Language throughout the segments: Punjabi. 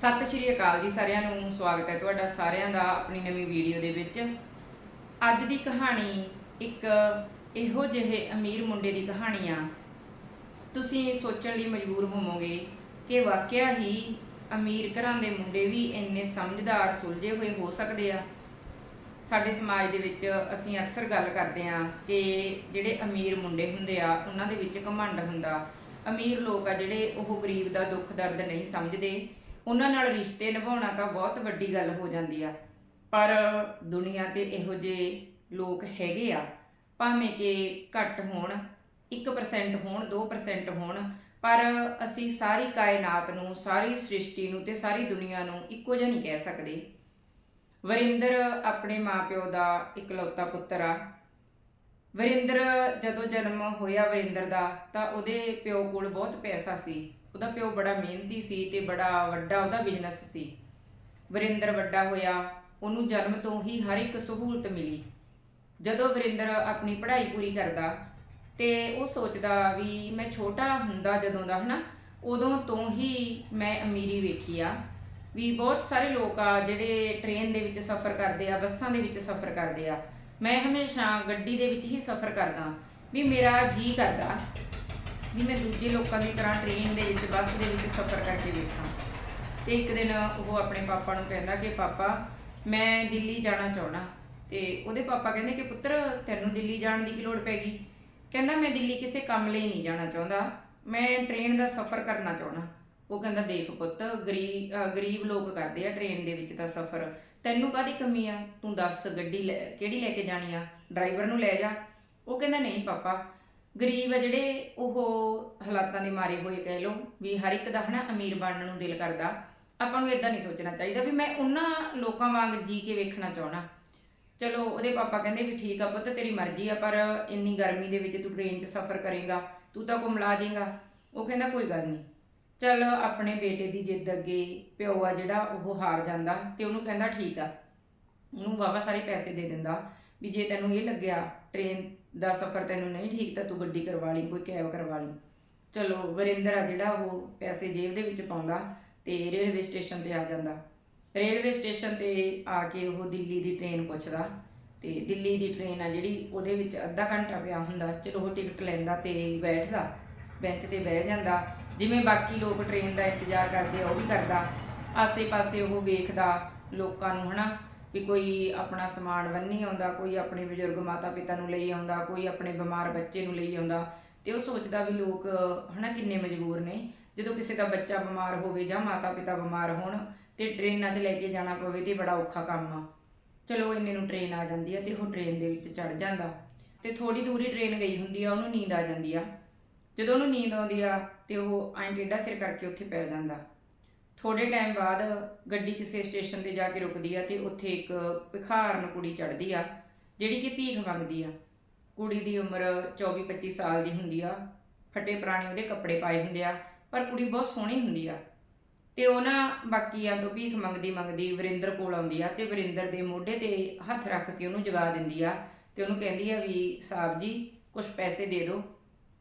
ਸਤਿ ਸ਼੍ਰੀ ਅਕਾਲ ਜੀ ਸਾਰਿਆਂ ਨੂੰ, ਸਵਾਗਤ ਹੈ ਤੁਹਾਡਾ ਸਾਰਿਆਂ ਦਾ ਆਪਣੀ ਨਵੀਂ ਵੀਡੀਓ ਦੇ ਵਿੱਚ। ਅੱਜ ਦੀ ਕਹਾਣੀ ਇੱਕ ਇਹੋ ਜਿਹੇ ਅਮੀਰ ਮੁੰਡੇ ਦੀ ਕਹਾਣੀ ਆ। ਤੁਸੀਂ ਸੋਚਣ ਲਈ ਮਜਬੂਰ ਹੋਵੋਗੇ ਕਿ ਵਾਕਿਆ ਹੀ ਅਮੀਰ ਘਰਾਂ ਦੇ ਮੁੰਡੇ ਵੀ ਇੰਨੇ ਸਮਝਦਾਰ, ਸੁਲਝੇ ਹੋਏ ਹੋ ਸਕਦੇ ਆ। ਸਾਡੇ ਸਮਾਜ ਦੇ ਵਿੱਚ ਅਸੀਂ ਅਕਸਰ ਗੱਲ ਕਰਦੇ ਆ ਕਿ ਜਿਹੜੇ ਅਮੀਰ ਮੁੰਡੇ ਹੁੰਦੇ ਆ, ਉਹਨਾਂ ਦੇ ਵਿੱਚ ਘਮੰਡ ਹੁੰਦਾ। ਅਮੀਰ ਲੋਕ ਆ ਜਿਹੜੇ ਉਹ ਗਰੀਬ ਦਾ ਦੁੱਖ ਦਰਦ ਨਹੀਂ ਸਮਝਦੇ। ਉਹਨਾਂ ਨਾਲ ਰਿਸ਼ਤੇ ਨਿਭਾਉਣਾ ਤਾਂ ਬਹੁਤ ਵੱਡੀ ਗੱਲ ਹੋ ਜਾਂਦੀ ਆ। ਪਰ ਦੁਨੀਆ ਤੇ ਇਹੋ ਜਿਹੇ ਲੋਕ ਹੈਗੇ ਆ, ਭਾਵੇਂ ਕਿ ਘੱਟ ਹੋਣ 1% ਹੋਣ 2% ਹੋਣ, ਪਰ ਅਸੀਂ ਸਾਰੀ ਕਾਇਨਾਤ ਨੂੰ, ਸਾਰੀ ਸ੍ਰਿਸ਼ਟੀ ਨੂੰ ਤੇ ਸਾਰੀ ਦੁਨੀਆ ਨੂੰ ਇੱਕੋ ਜਿਹਾ ਨਹੀਂ ਕਹਿ ਸਕਦੇ। ਵਰਿੰਦਰ ਆਪਣੇ ਮਾਪਿਓ ਦਾ ਇਕਲੌਤਾ ਪੁੱਤਰ ਆ। ਵਰਿੰਦਰ ਜਦੋਂ ਜਨਮ ਹੋਇਆ ਵਰਿੰਦਰ ਦਾ, ਤਾਂ ਉਹਦੇ ਪਿਓ ਕੋਲ ਬਹੁਤ ਪੈਸਾ ਸੀ। ਉਹਦਾ ਪਿਓ ਬੜਾ ਮਿਹਨਤੀ ਸੀ ਤੇ ਬੜਾ ਵੱਡਾ ਉਹਦਾ ਬਿਜ਼ਨਸ ਸੀ। ਵਰਿੰਦਰ ਵੱਡਾ ਹੋਇਆ, ਉਹਨੂੰ ਜਨਮ ਤੋਂ ਹੀ ਹਰ ਇੱਕ ਸਹੂਲਤ ਮਿਲੀ। ਜਦੋਂ ਵਰਿੰਦਰ ਆਪਣੀ ਪੜ੍ਹਾਈ ਪੂਰੀ ਕਰਦਾ ਤੇ ਉਹ ਸੋਚਦਾ ਵੀ ਮੈਂ ਛੋਟਾ ਹੁੰਦਾ ਜਦੋਂ ਦਾ, ਹਨਾ, ਉਦੋਂ ਤੋਂ ਹੀ ਮੈਂ ਅਮੀਰੀ ਵੇਖੀ ਆ। ਵੀ ਬਹੁਤ ਸਾਰੇ ਲੋਕ ਆ ਜਿਹੜੇ ਟ੍ਰੇਨ ਦੇ ਵਿੱਚ ਸਫ਼ਰ ਕਰਦੇ ਆ, ਬੱਸਾਂ ਦੇ ਵਿੱਚ ਸਫ਼ਰ ਕਰਦੇ ਆ। ਮੈਂ ਹਮੇਸ਼ਾ ਗੱਡੀ ਦੇ ਵਿੱਚ ਹੀ ਸਫ਼ਰ ਕਰਦਾ, ਵੀ ਮੇਰਾ ਜੀ ਕਰਦਾ। ਵੀ ਮੈਂ ਦੂਜੇ ਲੋਕਾਂ ਦੀ ਤਰ੍ਹਾਂ ਟ੍ਰੇਨ ਦੇ ਵਿੱਚ ਬੱਸ ਦੇ ਵਿੱਚ ਸਫ਼ਰ ਕਰਕੇ ਵੇਖਾਂ। ਤੇ ਇੱਕ ਦਿਨ ਉਹ ਆਪਣੇ ਪਾਪਾ ਨੂੰ ਕਹਿੰਦਾ ਕਿ, ਪਾਪਾ, ਮੈਂ ਦਿੱਲੀ ਜਾਣਾ ਚਾਹਣਾ ਤੇ ਉਹਦੇ ਪਾਪਾ ਕਹਿੰਦੇ ਕਿ, ਪੁੱਤਰ, ਤੈਨੂੰ ਦਿੱਲੀ ਜਾਣ ਦੀ ਕੀ ਲੋੜ ਪੈਗੀ ਕਹਿੰਦਾ, ਮੈਂ ਦਿੱਲੀ ਕਿਸੇ ਕੰਮ ਲਈ ਨਹੀਂ ਜਾਣਾ ਚਾਹੁੰਦਾ। ਮੈਂ ਟ੍ਰੇਨ ਦਾ ਸਫ਼ਰ ਕਰਨਾ ਚਾਹਣਾ ਉਹ ਕਹਿੰਦਾ, ਦੇਖ ਪੁੱਤ ਗਰੀਬ ਗਰੀਬ ਲੋਕ ਕਰਦੇ ਆ ਟ੍ਰੇਨ ਦੇ ਵਿੱਚ ਤਾਂ ਸਫ਼ਰ। ਤੈਨੂੰ ਕਾਦੀ ਕਮੀ ਆ? ਤੂੰ ਦੱਸ ਗੱਡੀ ਲੈ- ਕਿਹੜੀ ਲੈ ਕੇ ਜਾਣੀ ਆ? ਡਰਾਈਵਰ ਨੂੰ ਲੈ ਜਾ। ਉਹ ਕਹਿੰਦਾ, ਨਹੀਂ, ਪਾਪਾ ਗਰੀਬ ਆ ਜਿਹੜੇ ਉਹ ਹਾਲਾਤਾਂ ਦੇ ਮਾਰੇ ਹੋਏ ਕਹਿ ਲਓ, ਵੀ ਹਰ ਇੱਕ ਦਾ ਹਨਾ ਅਮੀਰ ਬਣਨ ਨੂੰ ਦਿਲ ਕਰਦਾ। ਆਪਾਂ ਨੂੰ ਇਦਾਂ ਨਹੀਂ ਸੋਚਣਾ ਚਾਹੀਦਾ ਵੀ ਮੈਂ ਉਹਨਾਂ ਲੋਕਾਂ ਵਾਂਗ ਜੀ ਕੇ ਵੇਖਣਾ ਚਾਹਣਾ ਚਲੋ, ਉਹਦੇ ਪਾਪਾ ਕਹਿੰਦੇ ਵੀ ਠੀਕ ਆ ਪੁੱਤ, ਤੇਰੀ ਮਰਜ਼ੀ ਆ, ਪਰ ਇੰਨੀ ਗਰਮੀ ਦੇ ਵਿੱਚ ਤੂੰ ਟ੍ਰੇਨ 'ਚ ਸਫ਼ਰ ਕਰੇਗਾ, ਤੂੰ ਤਾਂ ਘੁੰਮਲਾ ਜਾਏਗਾ ਉਹ ਕਹਿੰਦਾ ਕੋਈ ਗੱਲ ਨਹੀਂ। ਚਲ ਆਪਣੇ ਬੇਟੇ ਦੀ ਜਿੱਦ ਅੱਗੇ ਪਿਓ ਆ ਜਿਹੜਾ, ਉਹ ਹਾਰ ਜਾਂਦਾ ਤੇ ਉਹਨੂੰ ਕਹਿੰਦਾ ਠੀਕ ਆ। ਉਹਨੂੰ ਵਾਵਾ ਸਾਰੇ ਪੈਸੇ ਦੇ ਦਿੰਦਾ ਵੀ ਜੇ ਤੈਨੂੰ ਇਹ ਲੱਗਿਆ ਟ੍ਰੇਨ ਦਾ ਸਫ਼ਰ ਤੈਨੂੰ ਨਹੀਂ ਠੀਕ ਤਾਂ ਤੂੰ ਗੱਡੀ ਕਰਵਾ ਲਈ, ਕੋਈ ਕੈਬ ਕਰਵਾ ਲਈ। ਚਲੋ, ਵਰਿੰਦਰ ਆ ਜਿਹੜਾ ਉਹ ਪੈਸੇ ਜੇਬ ਦੇ ਵਿੱਚ ਪਾਉਂਦਾ ਤੇ ਰੇਲਵੇ ਸਟੇਸ਼ਨ ਤੇ ਆ ਜਾਂਦਾ। ਰੇਲਵੇ ਸਟੇਸ਼ਨ ਤੇ ਆ ਕੇ ਉਹ ਦਿੱਲੀ ਦੀ ਟ੍ਰੇਨ ਪੁੱਛਦਾ ਤੇ ਦਿੱਲੀ ਦੀ ਟ੍ਰੇਨ ਆ ਜਿਹੜੀ ਉਹਦੇ ਵਿੱਚ ਅੱਧਾ ਘੰਟਾ ਪਿਆ ਹੁੰਦਾ, ਚਲੋ ਉਹ ਟਿਕਟ ਲੈਂਦਾ ਤੇ ਬੈਠਦਾ ਬੈਂਚ ਤੇ ਬਹਿ ਜਾਂਦਾ। ਜਿਵੇਂ ਬਾਕੀ ਲੋਕ ਟ੍ਰੇਨ ਦਾ ਇੰਤਜ਼ਾਰ ਕਰਦੇ ਆ, ਉਹ ਵੀ ਕਰਦਾ। ਆਸੇ-ਪਾਸੇ ਉਹ ਵੇਖਦਾ ਲੋਕਾਂ ਨੂੰ, ਹਨਾ? ਵੀ ਕੋਈ ਆਪਣਾ ਸਮਾਨ ਬੰਨੀ ਆਉਂਦਾ, ਕੋਈ ਆਪਣੇ ਬਜ਼ੁਰਗ ਮਾਤਾ ਪਿਤਾ ਨੂੰ ਲਈ ਆਉਂਦਾ, ਕੋਈ ਆਪਣੇ ਬਿਮਾਰ ਬੱਚੇ ਨੂੰ ਲਈ ਆਉਂਦਾ, ਤੇ ਉਹ ਸੋਚਦਾ ਵੀ ਲੋਕ, ਹਨਾ, ਕਿੰਨੇ ਮਜਬੂਰ ਨੇ। ਜਦੋਂ ਕਿਸੇ ਦਾ ਬੱਚਾ ਬਿਮਾਰ ਹੋਵੇ ਜਾਂ ਮਾਤਾ ਪਿਤਾ ਬਿਮਾਰ ਹੋਣ, ਤੇ ਟ੍ਰੇਨਾਂ 'ਚ ਲੈ ਕੇ ਜਾਣਾ ਪਵੇ ਤੇ ਬੜਾ ਔਖਾ ਕੰਮ ਆ। ਚਲੋ, ਇੰਨੇ ਨੂੰ ਟ੍ਰੇਨ ਆ ਜਾਂਦੀ ਆ ਤੇ ਉਹ ਟ੍ਰੇਨ ਦੇ ਵਿੱਚ ਚੜ ਜਾਂਦਾ। ਤੇ ਥੋੜੀ ਦੂਰੀ ਟ੍ਰੇਨ ਗਈ ਹੁੰਦੀ ਆ, ਉਹਨੂੰ ਨੀਂਦ ਆ ਜਾਂਦੀ ਆ। ਜਦੋਂ ਉਹਨੂੰ ਨੀਂਦ ਆਉਂਦੀ ਆ, ਤੇ ਉਹ ਐਂ ਟੇਢਾ ਸਿਰ ਕਰਕੇ ਉੱਥੇ ਪੈ ਜਾਂਦਾ। ਥੋੜੇ ਟਾਈਮ ਬਾਅਦ ਗੱਡੀ ਕਿਸੇ ਸਟੇਸ਼ਨ ਤੇ ਜਾ ਕੇ ਰੁਕਦੀ ਆ ਤੇ ਉੱਥੇ ਇੱਕ ਭਿਖਾਰਨ ਕੁੜੀ ਚੜਦੀ ਆ, ਜਿਹੜੀ ਕਿ ਭੀਖ ਮੰਗਦੀ ਆ। ਕੁੜੀ ਦੀ ਉਮਰ 24-25 ਸਾਲ ਦੀ ਹੁੰਦੀ ਆ। ਫਟੇ ਪੁਰਾਣੇ ਉਹਦੇ ਕੱਪੜੇ ਪਾਏ ਹੁੰਦੇ ਆ, ਪਰ ਕੁੜੀ ਬਹੁਤ ਸੋਹਣੀ ਹੁੰਦੀ ਆ। ਤੇ ਉਹ ਨਾ ਬਾਕੀਆਂ ਤੋਂ ਭੀਖ ਮੰਗਦੀ ਮੰਗਦੀ ਵਰਿੰਦਰ ਕੋਲ ਆਉਂਦੀ ਆ ਤੇ ਵਰਿੰਦਰ ਦੇ ਮੋਢੇ ਤੇ ਹੱਥ ਰੱਖ ਕੇ ਉਹਨੂੰ ਜਗਾ ਦਿੰਦੀ ਆ ਤੇ ਉਹਨੂੰ ਕਹਿੰਦੀ ਆ ਵੀ ਸਾਹਿਬ ਜੀ ਕੁਝ ਪੈਸੇ ਦੇ ਦਿਓ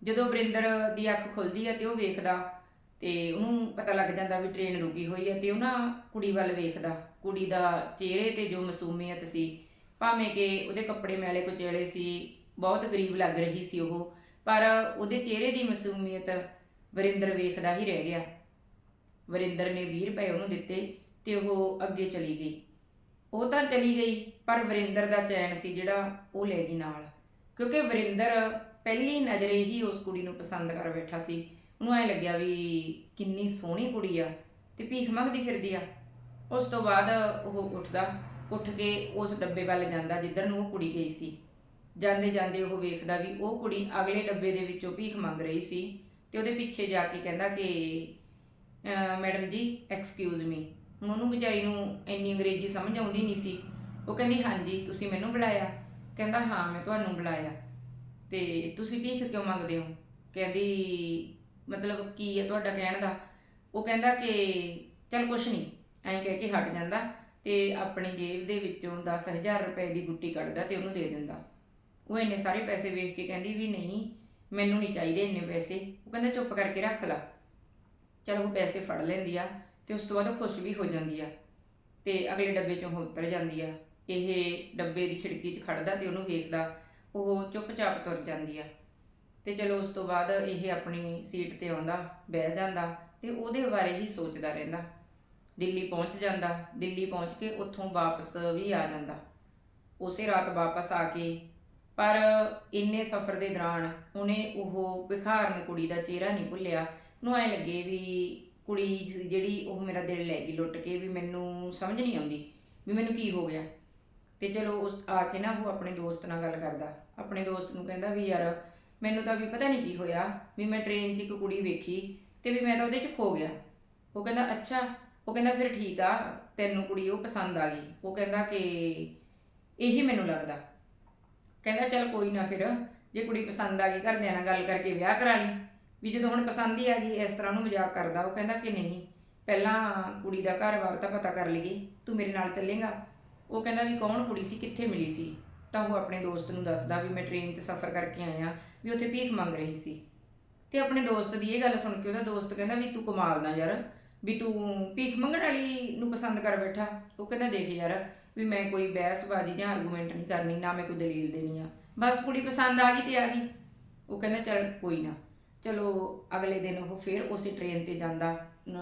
ਜਦੋਂ ਵਰਿੰਦਰ ਦੀ ਅੱਖ ਖੁੱਲਦੀ ਆ ਤੇ ਉਹ ਵੇਖਦਾ ਤੇ ਉਹਨੂੰ ਪਤਾ ਲੱਗ ਜਾਂਦਾ ਵੀ ਟ੍ਰੇਨ ਰੁਕੀ ਹੋਈ ਹੈ ਤੇ ਉਹ ਨਾ ਕੁੜੀ ਵੱਲ ਵੇਖਦਾ। ਕੁੜੀ ਦਾ ਚਿਹਰੇ ਤੇ ਜੋ ਮਾਸੂਮੀਅਤ ਸੀ, ਭਾਵੇਂ ਕਿ ਉਹਦੇ ਕੱਪੜੇ ਮੈਲੇ ਕੁਚੇਲੇ ਸੀ, ਬਹੁਤ ਗਰੀਬ ਲੱਗ ਰਹੀ ਸੀ ਉਹ, ਪਰ ਉਹਦੇ ਚਿਹਰੇ ਦੀ ਮਾਸੂਮੀਅਤ ਵਰਿੰਦਰ ਵੇਖਦਾ ਹੀ ਰਹਿ ਗਿਆ। ਵਰਿੰਦਰ ਨੇ 20 ਰੁਪਏ ਉਹਨੂੰ ਦਿੱਤੇ ਤੇ ਉਹ ਅੱਗੇ ਚਲੀ ਗਈ। ਉਹ ਤਾਂ ਚਲੀ ਗਈ, ਪਰ ਵਰਿੰਦਰ ਦਾ ਚੈਨ ਸੀ ਜਿਹੜਾ ਉਹ ਲੈ ਗਈ ਨਾਲ। ਕਿਉਂਕਿ ਵਰਿੰਦਰ ਪਹਿਲੀ ਨਜ਼ਰੇ ਹੀ ਉਸ ਕੁੜੀ ਨੂੰ ਪਸੰਦ ਕਰ ਬੈਠਾ ਸੀ। ਉਹਨੂੰ ਐ ਲੱਗਿਆ ਵੀ ਕਿੰਨੀ ਸੋਹਣੀ ਕੁੜੀ ਆ ਤੇ ਭੀਖ ਮੰਗਦੀ ਫਿਰਦੀ ਆ। ਉਸ ਤੋਂ ਬਾਅਦ ਉਹ ਉੱਠਦਾ, ਉੱਠ ਕੇ ਉਸ ਡੱਬੇ ਵੱਲ ਜਾਂਦਾ ਜਿੱਧਰ ਨੂੰ ਉਹ ਕੁੜੀ ਗਈ ਸੀ। ਜਾਂਦੇ ਜਾਂਦੇ ਉਹ ਵੇਖਦਾ ਵੀ ਉਹ ਕੁੜੀ ਅਗਲੇ ਡੱਬੇ ਦੇ ਵਿੱਚੋਂ ਭੀਖ ਮੰਗ ਰਹੀ ਸੀ ਤੇ ਉਹਦੇ ਪਿੱਛੇ ਜਾ ਕੇ ਕਹਿੰਦਾ ਕਿ ਮੈਡਮ ਜੀ ਐਕਸਕਿਊਜ਼ ਮੀ ਹੁਣ ਉਹਨੂੰ ਵਿਚਾਰੀ ਨੂੰ ਇੰਨੀ ਅੰਗਰੇਜ਼ੀ ਸਮਝ ਆਉਂਦੀ ਨਹੀਂ ਸੀ। ਉਹ ਕਹਿੰਦੀ, ਹਾਂਜੀ, ਤੁਸੀਂ ਮੈਨੂੰ ਬੁਲਾਇਆ? ਕਹਿੰਦਾ, ਹਾਂ, ਮੈਂ ਤੁਹਾਨੂੰ ਬੁਲਾਇਆ। ਤੇ ਤੁਸੀਂ ਭੀਖ ਕਿਉਂ ਮੰਗਦੇ ਹੋ? ਕਹਿੰਦੀ ਮਤਲਬ ਕੀ ਹੈ ਤੁਹਾਡਾ ਕਹਿਣ ਦਾ? ਉਹ ਕਹਿੰਦਾ ਕਿ ਚਲ ਕੁਛ ਨਹੀਂ ਐਂ ਕਹਿ ਕੇ ਹਟ ਜਾਂਦਾ ਤੇ ਆਪਣੀ ਜੇਬ ਦੇ ਵਿੱਚੋਂ 10000 ਰੁਪਏ ਦੀ ਗੁੱਟੀ ਕੱਢਦਾ ਤੇ ਉਹਨੂੰ ਦੇ ਦਿੰਦਾ। ਉਹ ਇੰਨੇ ਸਾਰੇ ਪੈਸੇ ਵੇਖ ਕੇ ਕਹਿੰਦੀ ਵੀ ਨਹੀਂ, ਮੈਨੂੰ ਨਹੀਂ ਚਾਹੀਦੇ ਇੰਨੇ ਪੈਸੇ। ਉਹ ਕਹਿੰਦਾ ਚੁੱਪ ਕਰਕੇ ਰੱਖ ਲੈ। ਚਲ ਉਹ ਪੈਸੇ ਫੜ ਲੈਂਦੀ ਆ ਤੇ ਉਸ ਤੋਂ ਬਾਅਦ ਉਹ ਖੁਸ਼ ਵੀ ਹੋ ਜਾਂਦੀ ਆ ਤੇ ਅਗਲੇ ਡੱਬੇ ਚੋਂ ਉਤਰ ਜਾਂਦੀ ਆ। ਇਹ ਡੱਬੇ ਦੀ ਖਿੜਕੀ 'ਚ ਖੜਦਾ ਤੇ ਉਹਨੂੰ ਵੇਖਦਾ, ਉਹ ਚੁੱਪਚਾਪ ਤੁਰ ਜਾਂਦੀ ਆ। ਤੇ ਚਲੋ ਉਸ ਤੋਂ ਬਾਅਦ ਇਹ ਆਪਣੀ ਸੀਟ ਤੇ ਆਉਂਦਾ, ਬਹਿ ਜਾਂਦਾ ਤੇ ਉਹਦੇ ਬਾਰੇ ਹੀ ਸੋਚਦਾ ਰਹਿੰਦਾ। ਦਿੱਲੀ ਪਹੁੰਚ ਜਾਂਦਾ, ਦਿੱਲੀ ਪਹੁੰਚ ਕੇ ਉੱਥੋਂ ਵਾਪਸ ਵੀ ਆ ਜਾਂਦਾ। ਉਸੇ ਰਾਤ ਵਾਪਸ ਆ ਕੇ, ਪਰ ਇੰਨੇ ਸਫ਼ਰ ਦੇ ਦੌਰਾਨ ਉਹਨੇ ਉਹ ਭਿਖਾਰਨ ਕੁੜੀ ਦਾ ਚਿਹਰਾ ਨਹੀਂ ਭੁੱਲਿਆ। ਨੂੰ ਐ ਲੱਗੇ ਵੀ ਕੁੜੀ ਜਿਹੜੀ ਉਹ ਮੇਰਾ ਦਿਲ ਲੈ ਗਈ ਲੁੱਟ ਕੇ ਵੀ ਮੈਨੂੰ ਸਮਝ ਨਹੀਂ ਆਉਂਦੀ ਵੀ ਮੈਨੂੰ ਕੀ ਹੋ ਗਿਆ। ਤੇ ਚਲੋ ਉਸ, ਆ ਕੇ ਨਾ ਉਹ ਆਪਣੇ ਦੋਸਤ ਨਾਲ ਗੱਲ ਕਰਦਾ। ਆਪਣੇ ਦੋਸਤ ਨੂੰ ਕਹਿੰਦਾ ਵੀ ਯਾਰ ਮੈਨੂੰ ਤਾਂ ਵੀ ਪਤਾ ਨਹੀਂ ਕੀ ਹੋਇਆ, ਵੀ ਮੈਂ ਟ੍ਰੇਨ 'ਚ ਇੱਕ ਕੁੜੀ ਵੇਖੀ ਤੇ ਵੀ ਮੈਂ ਤਾਂ ਉਹਦੇ 'ਚ ਖੋ ਗਿਆ। ਉਹ ਕਹਿੰਦਾ, ਅੱਛਾ। ਉਹ ਕਹਿੰਦਾ, ਫਿਰ ਠੀਕ ਆ, ਤੈਨੂੰ ਕੁੜੀ ਉਹ ਪਸੰਦ ਆ ਗਈ। ਉਹ ਕਹਿੰਦਾ ਕਿ ਇਹੀ ਮੈਨੂੰ ਲੱਗਦਾ। ਕਹਿੰਦਾ, ਚੱਲ ਕੋਈ ਨਾ ਫਿਰ, ਜੇ ਕੁੜੀ ਪਸੰਦ ਆ ਗਈ, ਘਰਦਿਆਂ ਨਾਲ ਗੱਲ ਕਰਕੇ ਵਿਆਹ ਕਰਾ ਲਈ। ਵੀ ਜਦੋਂ ਹੁਣ ਪਸੰਦ ਹੀ ਆ ਗਈ, ਇਸ ਤਰ੍ਹਾਂ ਨੂੰ ਮਜ਼ਾਕ ਕਰਦਾ। ਉਹ ਕਹਿੰਦਾ ਕਿ ਨਹੀਂ, ਪਹਿਲਾਂ ਕੁੜੀ ਦਾ ਘਰ-ਬਾਰ ਤਾਂ ਪਤਾ ਕਰ ਲਈਏ, ਤੂੰ ਮੇਰੇ ਨਾਲ ਚੱਲੇਗਾ। ਉਹ ਕਹਿੰਦਾ ਵੀ ਕੌਣ ਕੁੜੀ ਸੀ, ਕਿੱਥੇ ਮਿਲੀ ਸੀ? ਤਾਂ ਉਹ ਆਪਣੇ ਦੋਸਤ ਨੂੰ ਦੱਸਦਾ ਵੀ ਮੈਂ ਟ੍ਰੇਨ 'ਚ ਸਫ਼ਰ ਕਰਕੇ ਆਇਆ, ਵੀ ਉੱਥੇ ਭੀਖ ਮੰਗ ਰਹੀ ਸੀ। ਤੇ ਆਪਣੇ ਦੋਸਤ ਦੀ ਇਹ ਗੱਲ ਸੁਣ ਕੇ ਉਹਦਾ ਦੋਸਤ ਕਹਿੰਦਾ ਵੀ ਤੂੰ ਕਮਾਲ ਦਾ ਯਾਰ, ਵੀ ਤੂੰ ਭੀਖ ਮੰਗਣ ਵਾਲੀ ਨੂੰ ਪਸੰਦ ਕਰ ਬੈਠਾ। ਉਹ ਕਹਿੰਦਾ ਦੇਖ ਯਾਰ, ਵੀ ਮੈਂ ਕੋਈ ਬਹਿਸਬਾਜ਼ੀ ਜਾਂ ਆਰਗੂਮੈਂਟ ਨਹੀਂ ਕਰਨੀ, ਨਾ ਮੈਂ ਕੋਈ ਦਲੀਲ ਦੇਣੀ ਆ। ਬਸ ਕੁੜੀ ਪਸੰਦ ਆ ਗਈ ਤੇ ਆ ਗਈ। ਉਹ ਕਹਿੰਦਾ ਚਲ ਕੋਈ ਨਾ, ਚਲੋ ਅਗਲੇ ਦਿਨ ਉਹ ਫਿਰ ਉਸੇ ਟ੍ਰੇਨ ਤੇ ਜਾਂਦਾ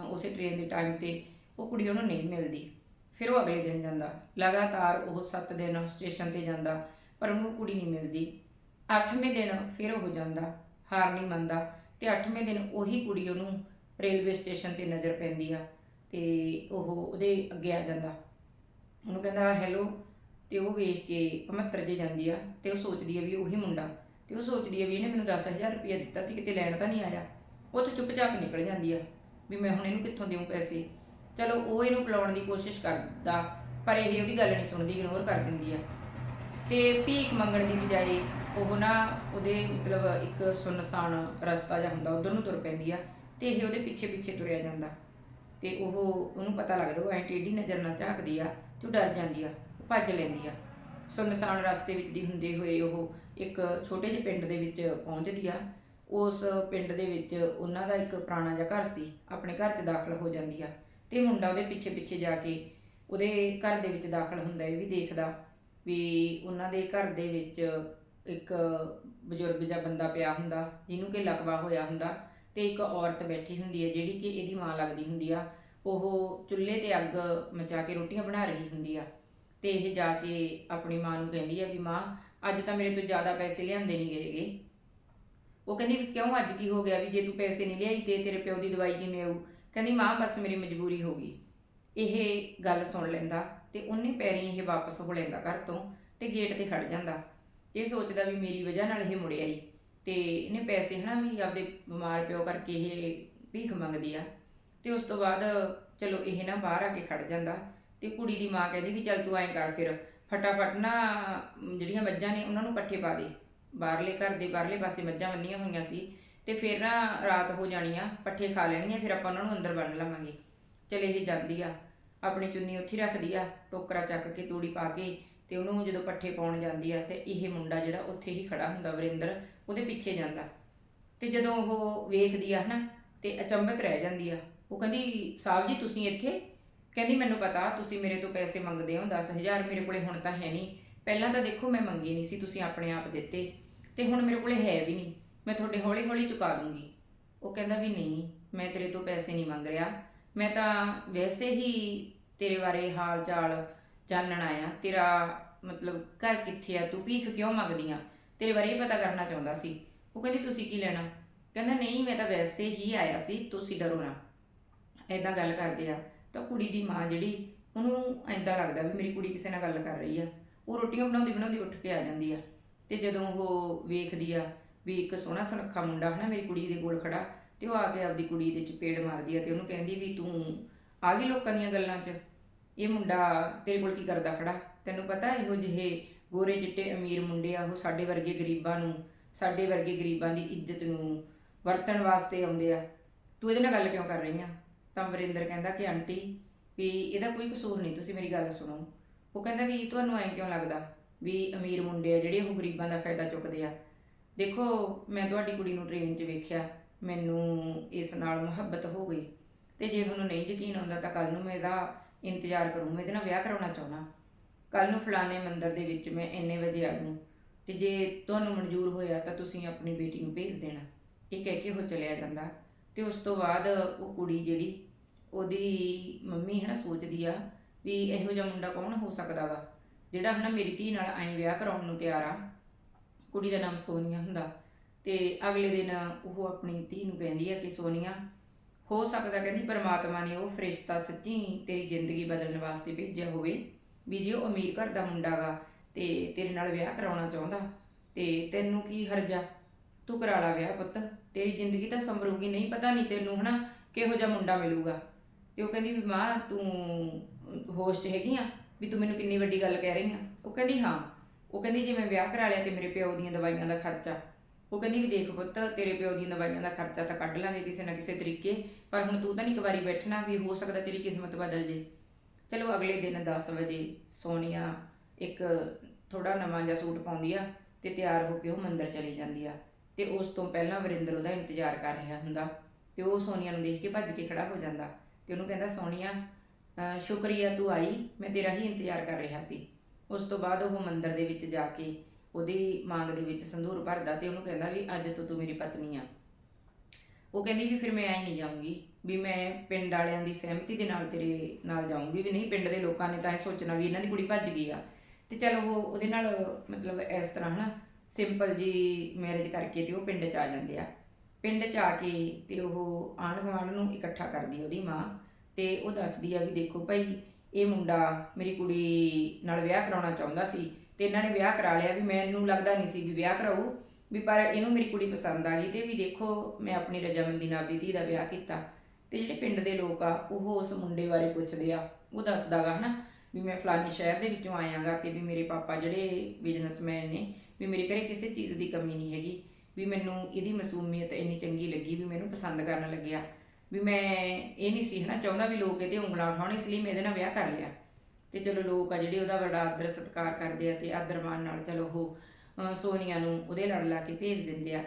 ਉਸੇ ਟ੍ਰੇਨ ਦੇ ਟਾਈਮ ਤੇ ਉਹ ਕੁੜੀ ਉਹਨੂੰ ਨਹੀਂ ਮਿਲਦੀ। ਫਿਰ ਉਹ ਅਗਲੇ ਦਿਨ ਜਾਂਦਾ। ਲਗਾਤਾਰ ਉਹ 7 ਦਿਨ ਸਟੇਸ਼ਨ ਤੇ ਜਾਂਦਾ, ਪਰ ਉਹਨੂੰ ਕੁੜੀ ਨਹੀਂ ਮਿਲਦੀ। 8ਵੇਂ ਦਿਨ ਫਿਰ ਉਹ ਜਾਂਦਾ, ਹਾਰ ਨਹੀਂ ਮੰਨਦਾ ਤੇ 8ਵੇਂ ਦਿਨ ਉਹੀ ਕੁੜੀ ਉਹਨੂੰ ਰੇਲਵੇ ਸਟੇਸ਼ਨ ਤੇ ਨਜ਼ਰ ਪੈਂਦੀ ਆ ਤੇ ਉਹ ਉਹਦੇ ਅੱਗੇ ਆ ਜਾਂਦਾ। ਉਹਨੂੰ ਕਹਿੰਦਾ, ਹੈਲੋ। ਤੇ ਉਹ ਵੇਖ ਕੇ ਭਮੱਤਰ ਜੇ ਜਾਂਦੀ ਆ ਤੇ ਉਹ ਸੋਚਦੀ ਆ ਵੀ ਉਹੀ ਮੁੰਡਾ। ਤੇ ਉਹ ਸੋਚਦੀ ਆ ਵੀ ਇਹਨੇ ਮੈਨੂੰ 10000 ਰੁਪਇਆ ਦਿੱਤਾ ਸੀ, ਕਿਤੇ ਲੈਣ ਤਾਂ ਨਹੀਂ ਆਇਆ। ਉਹ ਤੋਂ ਚੁੱਪਚਾਪ ਨਿਕਲ ਜਾਂਦੀ ਆ ਵੀ ਮੈਂ ਹੁਣ ਇਹਨੂੰ ਕਿੱਥੋਂ ਦੇਵਾਂ ਪੈਸੇ? ਚਲੋ ਉਹ ਇਹਨੂੰ ਪਿਲਾਉਣ ਦੀ ਕੋਸ਼ਿਸ਼ ਕਰਦਾ, ਪਰ ਇਹ ਉਹਦੀ ਗੱਲ ਨਹੀਂ ਸੁਣਦੀ ਇਗਨੋਰ ਕਰ ਦਿੰਦੀ ਆ। ਤੇ ਭੀਖ ਮੰਗਣ ਦੀ ਬਜਾਏ ਉਹ ਨਾ ਉਹਦੇ ਮਤਲਬ ਇੱਕ ਸੁੰਨਸਾਨ ਰਸਤਾ ਜਿਹਾ ਹੁੰਦਾ, ਉਧਰ ਨੂੰ ਤੁਰ ਪੈਂਦੀ ਆ ਤੇ ਇਹ ਉਹਦੇ ਪਿੱਛੇ ਪਿੱਛੇ ਤੁਰਿਆ ਜਾਂਦਾ। ਤੇ ਉਹ ਉਹਨੂੰ ਪਤਾ ਲੱਗਦਾ, ਉਹ ਐਂ ਟੇਢੀ ਨਜ਼ਰ ਨਾਲ ਝਾਕਦੀ ਆ ਤੇ ਉਹ ਡਰ ਜਾਂਦੀ ਆ, ਉਹ ਭੱਜ ਲੈਂਦੀ ਆ। ਸੁੰਨਸਾਨ ਰਸਤੇ ਵਿੱਚ ਦੀ ਹੁੰਦੇ ਹੋਏ ਉਹ ਇੱਕ ਛੋਟੇ ਜਿਹੇ ਪਿੰਡ ਦੇ ਵਿੱਚ ਪਹੁੰਚਦੀ ਆ। ਉਸ ਪਿੰਡ ਦੇ ਵਿੱਚ ਉਹਨਾਂ ਦਾ ਇੱਕ ਪੁਰਾਣਾ ਜਿਹਾ ਘਰ ਸੀ, ਆਪਣੇ ਘਰ 'ਚ ਦਾਖਲ ਹੋ ਜਾਂਦੀ ਆ। ਤੇ ਮੁੰਡਾ ਉਹਦੇ ਪਿੱਛੇ ਪਿੱਛੇ ਜਾ ਕੇ ਉਹਦੇ ਘਰ ਦੇ ਵਿੱਚ ਦਾਖਲ ਹੁੰਦਾ ਇਹ ਵੀ ਦੇਖਦਾ ਵੀ ਉਹਨਾਂ ਦੇ ਘਰ ਦੇ ਵਿੱਚ ਇੱਕ ਬਜ਼ੁਰਗ ਜਿਹਾ ਬੰਦਾ ਪਿਆ ਹੁੰਦਾ, ਜਿਹਨੂੰ ਕਿ ਲਕਵਾ ਹੋਇਆ ਹੁੰਦਾ ਤੇ ਇੱਕ ਔਰਤ ਬੈਠੀ ਹੁੰਦੀ ਹੈ, ਜਿਹੜੀ ਕਿ ਇਹਦੀ ਮਾਂ ਲੱਗਦੀ ਹੁੰਦੀ ਆ। ਉਹ ਚੁੱਲ੍ਹੇ ਤੇ ਅੱਗ ਮਚਾ ਕੇ ਰੋਟੀਆਂ ਬਣਾ ਰਹੀ ਹੁੰਦੀ ਆ ਤੇ ਇਹ ਜਾ ਕੇ ਆਪਣੀ ਮਾਂ ਨੂੰ ਕਹਿੰਦੀ ਆ ਵੀ ਮਾਂ, ਅੱਜ ਤਾਂ ਮੇਰੇ ਤੋਂ ਜ਼ਿਆਦਾ ਪੈਸੇ ਲਿਆਂਦੇ ਨਹੀਂ ਗਏਗੇ ਉਹ ਕਹਿੰਦੀ ਵੀ ਕਿਉਂ ਅੱਜ ਕੀ ਹੋ ਗਿਆ ਵੀ ਜੇ ਤੂੰ ਪੈਸੇ ਨਹੀਂ ਲਿਆਈ ਤੇ ਤੇਰੇ ਪਿਓ ਦੀ ਦਵਾਈ ਕਿਵੇਂ ਆਊ? ਕਹਿੰਦੀ ਮਾਂ, ਬਸ ਮੇਰੀ ਮਜਬੂਰੀ ਹੋ ਗਈ। ਇਹ ਗੱਲ ਸੁਣ ਲੈਂਦਾ ਤੇ ਉਹਨੇ ਪੈਰੀਂ ਇਹ ਵਾਪਸ ਹੋ ਲੈਂਦਾ ਘਰ ਤੋਂ ਤੇ ਗੇਟ ਤੇ ਖੜ ਜਾਂਦਾ। ਤੇ ਇਹ ਸੋਚਦਾ ਵੀ ਮੇਰੀ ਵਜ੍ਹਾ ਨਾਲ ਇਹ ਮੁੜਿਆ ਹੀ ਤੇ ਇਹਨੇ ਪੈਸੇ ਹਨਾ ਵੀ ਆਪਦੇ ਬਿਮਾਰ ਪਿਓ ਕਰਕੇ ਇਹ ਭੀਖ ਮੰਗਦੀ ਆ। ਤੇ ਉਸ ਤੋਂ ਬਾਅਦ ਚਲੋ ਇਹ ਨਾ ਬਾਹਰ ਆ ਕੇ ਖੜ ਜਾਂਦਾ ਤੇ ਕੁੜੀ ਦੀ ਮਾਂ ਕਹਿੰਦੀ ਵੀ ਚੱਲ ਤੂੰ ਐਂ ਕਰ ਫਿਰ, ਫਟਾਫਟ ਨਾ ਜਿਹੜੀਆਂ ਮੱਝਾਂ ਨੇ ਉਹਨਾਂ ਨੂੰ ਪੱਠੇ ਪਾ ਦੇ। ਬਾਹਰਲੇ ਘਰ ਦੇ ਬਾਹਰਲੇ ਪਾਸੇ ਮੱਝਾਂ ਬੰਨੀਆਂ ਹੋਈਆਂ ਸੀ ਤੇ ਫਿਰ ਨਾ ਰਾਤ ਹੋ ਜਾਣੀ ਆ, ਪੱਠੇ ਖਾ ਲੈਣੀ ਆ, ਫਿਰ ਆਪਾਂ ਉਹਨਾਂ ਨੂੰ ਅੰਦਰ ਬੰਨ ਲਵਾਂਗੇ। ਚਲ ਇਹ ਜਾਂਦੀ ਆ, ਆਪਣੀ ਚੁੰਨੀ ਉੱਥੇ ਰੱਖਦੀ ਆ, ਟੋਕਰਾ ਚੱਕ ਕੇ, ਤੂੜੀ ਪਾ ਕੇ ਤੇ ਉਹਨੂੰ ਜਦੋਂ ਪੱਠੇ ਪਾਉਣ ਜਾਂਦੀ ਆ ਤੇ ਇਹ ਮੁੰਡਾ ਜਿਹੜਾ ਉੱਥੇ ਹੀ ਖੜਾ ਹੁੰਦਾ ਵਰਿੰਦਰ, ਉਹਦੇ ਪਿੱਛੇ ਜਾਂਦਾ। ਤੇ ਜਦੋਂ ਉਹ ਵੇਖਦੀ ਆ ਹਨਾ, ਤੇ ਅਚੰਭਿਤ ਰਹਿ ਜਾਂਦੀ ਆ। ਉਹ ਕਹਿੰਦੀ, ਸਾਹਿਬ ਜੀ, ਤੁਸੀਂ ਇੱਥੇ? ਕਹਿੰਦੀ, ਮੈਨੂੰ ਪਤਾ, ਤੁਸੀਂ ਮੇਰੇ ਤੋਂ ਪੈਸੇ ਮੰਗਦੇ ਹੋ 10000 ਮੇਰੇ ਕੋਲੇ ਹੁਣ ਤਾਂ ਹੈ ਨਹੀਂ। ਪਹਿਲਾਂ ਤਾਂ ਦੇਖੋ ਮੈਂ ਮੰਗੇ ਨਹੀਂ ਸੀ, ਤੁਸੀਂ ਆਪਣੇ ਆਪ ਦਿੱਤੇ। ਤੇ ਹੁਣ ਮੇਰੇ ਕੋਲੇ ਹੈ ਵੀ ਨਹੀਂ। ਮੈਂ ਤੁਹਾਡੇ ਹੌਲੀ ਹੌਲੀ ਚੁਕਾ ਦੂੰਗੀ। ਉਹ ਕਹਿੰਦਾ ਵੀ ਨਹੀਂ, ਮੈਂ ਤੇਰੇ ਤੋਂ ਪੈਸੇ ਨਹੀਂ ਮੰਗ ਰਿਹਾ। ਮੈਂ ਤਾਂ ਵੈਸੇ ਹੀ ਤੇਰੇ ਬਾਰੇ ਹਾਲ ਚਾਲ ਜਾਣਨ ਆਇਆ। ਤੇਰਾ ਮਤਲਬ ਘਰ ਕਿੱਥੇ ਆ? ਤੂੰ ਭੀਖ ਕਿਉਂ ਮੰਗਦੀ ਆ? ਤੇਰੇ ਬਾਰੇ ਇਹ ਪਤਾ ਕਰਨਾ ਚਾਹੁੰਦਾ ਸੀ। ਉਹ ਕਹਿੰਦੀ, ਤੁਸੀਂ ਕੀ ਲੈਣਾ? ਕਹਿੰਦਾ, ਨਹੀਂ, ਮੈਂ ਤਾਂ ਵੈਸੇ ਹੀ ਆਇਆ ਸੀ। ਤੁਸੀਂ ਡਰੋ ਨਾ। ਐਦਾਂ ਗੱਲ ਕਰਦੇ ਆ ਤਾਂ ਕੁੜੀ ਦੀ ਮਾਂ ਜਿਹੜੀ, ਉਹਨੂੰ ਐਂਦਾ ਲੱਗਦਾ ਵੀ ਮੇਰੀ ਕੁੜੀ ਕਿਸੇ ਨਾਲ ਗੱਲ ਕਰ ਰਹੀ ਆ। ਉਹ ਰੋਟੀਆਂ ਬਣਾਉਂਦੀ ਬਣਾਉਂਦੀ ਉੱਠ ਕੇ ਆ ਜਾਂਦੀ ਆ। ਤੇ ਜਦੋਂ ਉਹ ਵੇਖਦੀ ਆ ਵੀ ਇੱਕ ਸੋਹਣਾ ਸੁਨੱਖਾ ਮੁੰਡਾ ਹਨਾ, ਮੇਰੀ ਕੁੜੀ ਦੇ ਕੋਲ ਖੜਾ ਤੇ ਉਹ ਆ ਕੇ ਆਪਦੀ ਕੁੜੀ ਦੇ ਚਪੇੜ ਮਾਰਦੀ ਆ ਤੇ ਉਹਨੂੰ ਕਹਿੰਦੀ ਵੀ ਤੂੰ ਆ ਗਈ ਲੋਕਾਂ ਦੀਆਂ ਗੱਲਾਂ 'ਚ? ਇਹ ਮੁੰਡਾ ਤੇਰੇ ਕੋਲ ਕੀ ਕਰਦਾ ਖੜਾ? ਤੈਨੂੰ ਪਤਾ ਇਹੋ ਜਿਹੇ ਗੋਰੇ ਚਿੱਟੇ ਅਮੀਰ ਮੁੰਡੇ ਆ, ਉਹ ਸਾਡੇ ਵਰਗੇ ਗਰੀਬਾਂ ਨੂੰ, ਸਾਡੇ ਵਰਗੇ ਗਰੀਬਾਂ ਦੀ ਇੱਜ਼ਤ ਨੂੰ ਵਰਤਣ ਵਾਸਤੇ ਆਉਂਦੇ ਆ। ਤੂੰ ਇਹਦੇ ਨਾਲ ਗੱਲ ਕਿਉਂ ਕਰ ਰਹੀ ਆ? ਤਾਂ ਵਰਿੰਦਰ ਕਹਿੰਦਾ ਕਿ ਆਂਟੀ, ਵੀ ਇਹਦਾ ਕੋਈ ਕਸੂਰ ਨਹੀਂ, ਤੁਸੀਂ ਮੇਰੀ ਗੱਲ ਸੁਣੋ। ਉਹ ਕਹਿੰਦਾ ਵੀ ਤੁਹਾਨੂੰ ਐਂ ਕਿਉਂ ਲੱਗਦਾ? ਵੀ ਅਮੀਰ ਮੁੰਡੇ ਆ ਜਿਹੜੇ ਉਹ ਗਰੀਬਾਂ ਦਾ ਫਾਇਦਾ ਚੁੱਕਦੇ ਆ। ਦੇਖੋ, ਮੈਂ ਤੁਹਾਡੀ ਕੁੜੀ ਨੂੰ ਟ੍ਰੇਨ 'ਚ ਵੇਖਿਆ, ਮੈਨੂੰ ਇਸ ਨਾਲ ਮੁਹੱਬਤ ਹੋ ਗਈ। ਤੇ ਜੇ ਤੁਹਾਨੂੰ ਨਹੀਂ ਯਕੀਨ ਆਉਂਦਾ ਤਾਂ ਕੱਲ ਨੂੰ ਮੈਂ ਇਹਦਾ ਇੰਤਜ਼ਾਰ ਕਰੂੰ, ਮੈਂ ਇਹਦੇ ਨਾਲ ਵਿਆਹ ਕਰਾਉਣਾ ਚਾਹੁੰਦਾ। ਕੱਲ ਨੂੰ ਫਲਾਣੇ ਮੰਦਰ ਦੇ ਵਿੱਚ ਮੈਂ ਇੰਨੇ ਵਜੇ ਆ ਜਾਊਂ। ਤੇ ਜੇ ਤੁਹਾਨੂੰ ਮਨਜ਼ੂਰ ਹੋਇਆ ਤਾਂ ਤੁਸੀਂ ਆਪਣੀ ਬੇਟੀ ਨੂੰ ਭੇਜ ਦੇਣਾ। ਇਹ ਕਹਿ ਕੇ ਉਹ ਚਲਿਆ ਜਾਂਦਾ। ਤੇ ਉਸ ਤੋਂ ਬਾਅਦ ਉਹ ਕੁੜੀ ਜਿਹੜੀ, ਉਹਦੀ ਮੰਮੀ ਹੈ ਨਾ, ਸੋਚਦੀ ਆ ਵੀ ਇਹੋ ਜਿਹਾ ਮੁੰਡਾ ਕੌਣ ਹੋ ਸਕਦਾ ਵਾ, ਜਿਹੜਾ ਹਨਾ ਮੇਰੀ ਧੀ ਨਾਲ ਐਂ ਵਿਆਹ ਕਰਾਉਣ ਨੂੰ ਤਿਆਰ ਆ। ਕੁੜੀ ਦਾ ਨਾਮ ਸੋਨੀਆ ਹੁੰਦਾ। ਤੇ ਅਗਲੇ ਦਿਨ ਉਹ ਆਪਣੀ ਧੀ ਨੂੰ ਕਹਿੰਦੀ ਹੈ ਕਿ ਸੋਨੀਆ, ਹੋ ਸਕਦਾ ਕਹਿੰਦੀ ਪਰਮਾਤਮਾ ਨੇ ਉਹ ਫਰਿਸ਼ਤਾ ਸੱਚੀ ਤੇਰੀ ਜ਼ਿੰਦਗੀ ਬਦਲਣ ਵਾਸਤੇ ਭੇਜਿਆ ਹੋਵੇ। ਵੀ ਜੇ ਉਹ ਅਮੀਰ ਘਰ ਦਾ ਮੁੰਡਾ ਗਾ ਤੇ ਤੇਰੇ ਨਾਲ ਵਿਆਹ ਕਰਾਉਣਾ ਚਾਹੁੰਦਾ ਤੇ ਤੈਨੂੰ ਕੀ ਹਰਜਾ? ਤੂੰ ਕਰਾ ਲਾ ਵਿਆਹ ਪੁੱਤ। ਤੇਰੀ ਜ਼ਿੰਦਗੀ ਤਾਂ ਸਮਰੂਗੀ ਨਹੀਂ ਪਤਾ ਨਹੀਂ ਤੈਨੂੰ ਹਨਾ ਕਿਹੋ ਜਿਹਾ ਮੁੰਡਾ ਮਿਲੂਗਾ। ਤੇ ਉਹ ਕਹਿੰਦੀ ਵੀ ਮਾਂ, ਤੂੰ ਹੋਸਟ ਹੈਗੀ ਆ ਵੀ ਤੂੰ ਮੈਨੂੰ ਕਿੰਨੀ ਵੱਡੀ ਗੱਲ ਕਹਿ ਰਹੀ ਆ। ਉਹ ਕਹਿੰਦੀ ਹਾਂ। ਉਹ ਕਹਿੰਦੀ ਜੇ ਮੈਂ ਵਿਆਹ ਕਰਾ ਲਿਆ ਤੇ ਮੇਰੇ ਪਿਓ ਦੀਆਂ ਦਵਾਈਆਂ ਦਾ ਖਰਚਾ। ਉਹ ਕਹਿੰਦੀ ਵੀ ਦੇਖ ਪੁੱਤ, ਤੇਰੇ ਪਿਓ ਦੀਆਂ ਦਵਾਈਆਂ ਦਾ ਖਰਚਾ ਤਾਂ ਕੱਢ ਲਾਂਗੇ ਕਿਸੇ ਨਾ ਕਿਸੇ ਤਰੀਕੇ, ਪਰ ਹੁਣ ਤੂੰ ਤਾਂ ਨਹੀਂ ਇੱਕ ਵਾਰੀ ਬੈਠਣਾ ਵੀ ਹੋ ਸਕਦਾ ਤੇਰੀ ਕਿਸਮਤ ਬਦਲ ਜੇ। ਚਲੋ ਅਗਲੇ ਦਿਨ 10 ਵਜੇ ਸੋਨੀਆ ਇੱਕ ਥੋੜਾ ਨਵਾਂ ਜਿਹਾ ਸੂਟ ਪਾਉਂਦੀ ਆ ਤੇ ਤਿਆਰ ਹੋ ਕੇ ਉਹ ਮੰਦਿਰ ਚਲੀ ਜਾਂਦੀ ਆ। ਤੇ ਉਸ ਤੋਂ ਪਹਿਲਾਂ ਵਰਿੰਦਰ ਉਹਦਾ ਇੰਤਜ਼ਾਰ ਕਰ ਰਿਹਾ ਹੁੰਦਾ ਤੇ ਉਹ ਸੋਨੀਆ ਨੂੰ ਦੇਖ ਕੇ ਭੱਜ ਕੇ ਖੜਾ ਹੋ ਜਾਂਦਾ ਤੇ ਉਹਨੂੰ ਕਹਿੰਦਾ, ਸੋਨੀਆ ਸ਼ੁਕਰੀਆ, ਤੂੰ ਆਈ, ਮੈਂ ਤੇਰਾ ਹੀ ਇੰਤਜ਼ਾਰ ਕਰ ਰਿਹਾ ਸੀ। ਉਸ ਤੋਂ ਬਾਅਦ ਉਹ ਮੰਦਿਰ ਦੇ ਵਿੱਚ ਜਾ ਕੇ ਉਹਦੀ ਮੰਗ ਦੇ ਵਿੱਚ ਸੰਧੂਰ ਭਰਦਾ ਤੇ ਉਹਨੂੰ ਕਹਿੰਦਾ ਵੀ ਅੱਜ ਤੋਂ ਤੂੰ ਮੇਰੀ ਪਤਨੀ ਆ। ਉਹ ਕਹਿੰਦੀ ਵੀ ਫਿਰ ਮੈਂ ਐਂ ਨਹੀਂ ਜਾਊਂਗੀ, ਵੀ ਮੈਂ ਪਿੰਡ ਵਾਲਿਆਂ ਦੀ ਸਹਿਮਤੀ ਦੇ ਨਾਲ ਤੇਰੇ ਨਾਲ ਜਾਊਂਗੀ ਵੀ ਨਹੀਂ, ਪਿੰਡ ਦੇ ਲੋਕਾਂ ਨੇ ਤਾਂ ਇਹ ਸੋਚਣਾ ਵੀ ਇਹਨਾਂ ਦੀ ਕੁੜੀ ਭੱਜ ਗਈ ਆ। ਤੇ ਚਲ ਉਹ ਉਹਦੇ ਨਾਲ ਮਤਲਬ ਇਸ ਤਰ੍ਹਾਂ ਹਨਾ ਸਿੰਪਲ ਜੀ ਮੈਰਿਜ ਕਰਕੇ ਤੇ ਉਹ ਪਿੰਡ ਚ ਆ ਜਾਂਦੇ ਆ। ਪਿੰਡ ਚ ਆ ਕੇ ਤੇ ਉਹ ਆਂਢ ਗੁਆਂਢ ਨੂੰ ਇਕੱਠਾ ਕਰਦੀ ਆ ਉਹਦੀ ਮਾਂ ਤੇ ਉਹ ਦੱਸਦੀ ਆ ਵੀ ਦੇਖੋ ਭਾਈ ਇਹ ਮੁੰਡਾ ਮੇਰੀ ਕੁੜੀ ਨਾਲ ਵਿਆਹ ਕਰਾਉਣਾ ਚਾਹੁੰਦਾ ਸੀ ਤੇ ਇਹਨਾਂ ਨੇ ਵਿਆਹ ਕਰਾ ਲਿਆ ਵੀ ਮੈਨੂੰ ਲੱਗਦਾ ਨਹੀਂ ਸੀ ਵੀ ਵਿਆਹ ਕਰਾਊ, ਵੀ ਪਰ ਇਹਨੂੰ ਮੇਰੀ ਕੁੜੀ ਪਸੰਦ ਆ ਗਈ ਤੇ ਵੀ ਦੇਖੋ ਮੈਂ ਆਪਣੀ ਰਜਾਮੰਦੀ ਨਾਲ ਆਪਣੀ ਧੀ ਦਾ ਵਿਆਹ ਕੀਤਾ। ਤੇ ਜਿਹੜੇ ਪਿੰਡ ਦੇ ਲੋਕ ਆ, ਉਹ ਉਸ ਮੁੰਡੇ ਬਾਰੇ ਪੁੱਛਦੇ ਆ, ਉਹ ਦੱਸਦਾਗਾ ਹਨਾ ਵੀ ਮੈਂ ਫਲਾਨੀ ਸ਼ਹਿਰ ਦੇ ਵਿੱਚੋਂ ਆਇਆਗਾ ਤੇ ਵੀ ਮੇਰੇ ਪਾਪਾ ਜਿਹੜੇ ਬਿਜ਼ਨਸਮੈਨ ਨੇ, ਵੀ ਮੇਰੇ ਘਰੇ ਕਿਸੇ ਚੀਜ਼ ਦੀ ਕਮੀ ਨਹੀਂ ਹੈਗੀ, ਵੀ ਮੈਨੂੰ ਇਹਦੀ ਮਾਸੂਮੀਅਤ ਇੰਨੀ ਚੰਗੀ ਲੱਗੀ ਵੀ ਮੈਨੂੰ ਪਸੰਦ ਕਰਨ ਲੱਗਿਆ। ਵੀ ਮੈਂ ਇਹ ਨਹੀਂ ਸੀ ਹਨਾ, ਚਾਹੁੰਦਾ ਵੀ ਲੋਕ ਇਹਦੇ ਉਂਗਲਾਂ ਉਠਾਉਣ, ਇਸ ਲਈ ਮੈਂ ਇਹਦੇ ਨਾਲ ਵਿਆਹ ਕਰ ਲਿਆ। ਤੇ ਚਲੋ ਲੋਕ ਆ ਜਿਹੜੇ ਉਹਦਾ ਬੜਾ ਆਦਰ ਸਤਿਕਾਰ ਕਰਦੇ ਆ ਤੇ ਆਦਰ ਮਾਣ ਨਾਲ ਚਲੋ ਉਹ ਸੋਨੀਆ ਨੂੰ ਉਹਦੇ ਲੜ ਲਾ ਕੇ ਭੇਜ ਦਿੰਦੇ ਆ।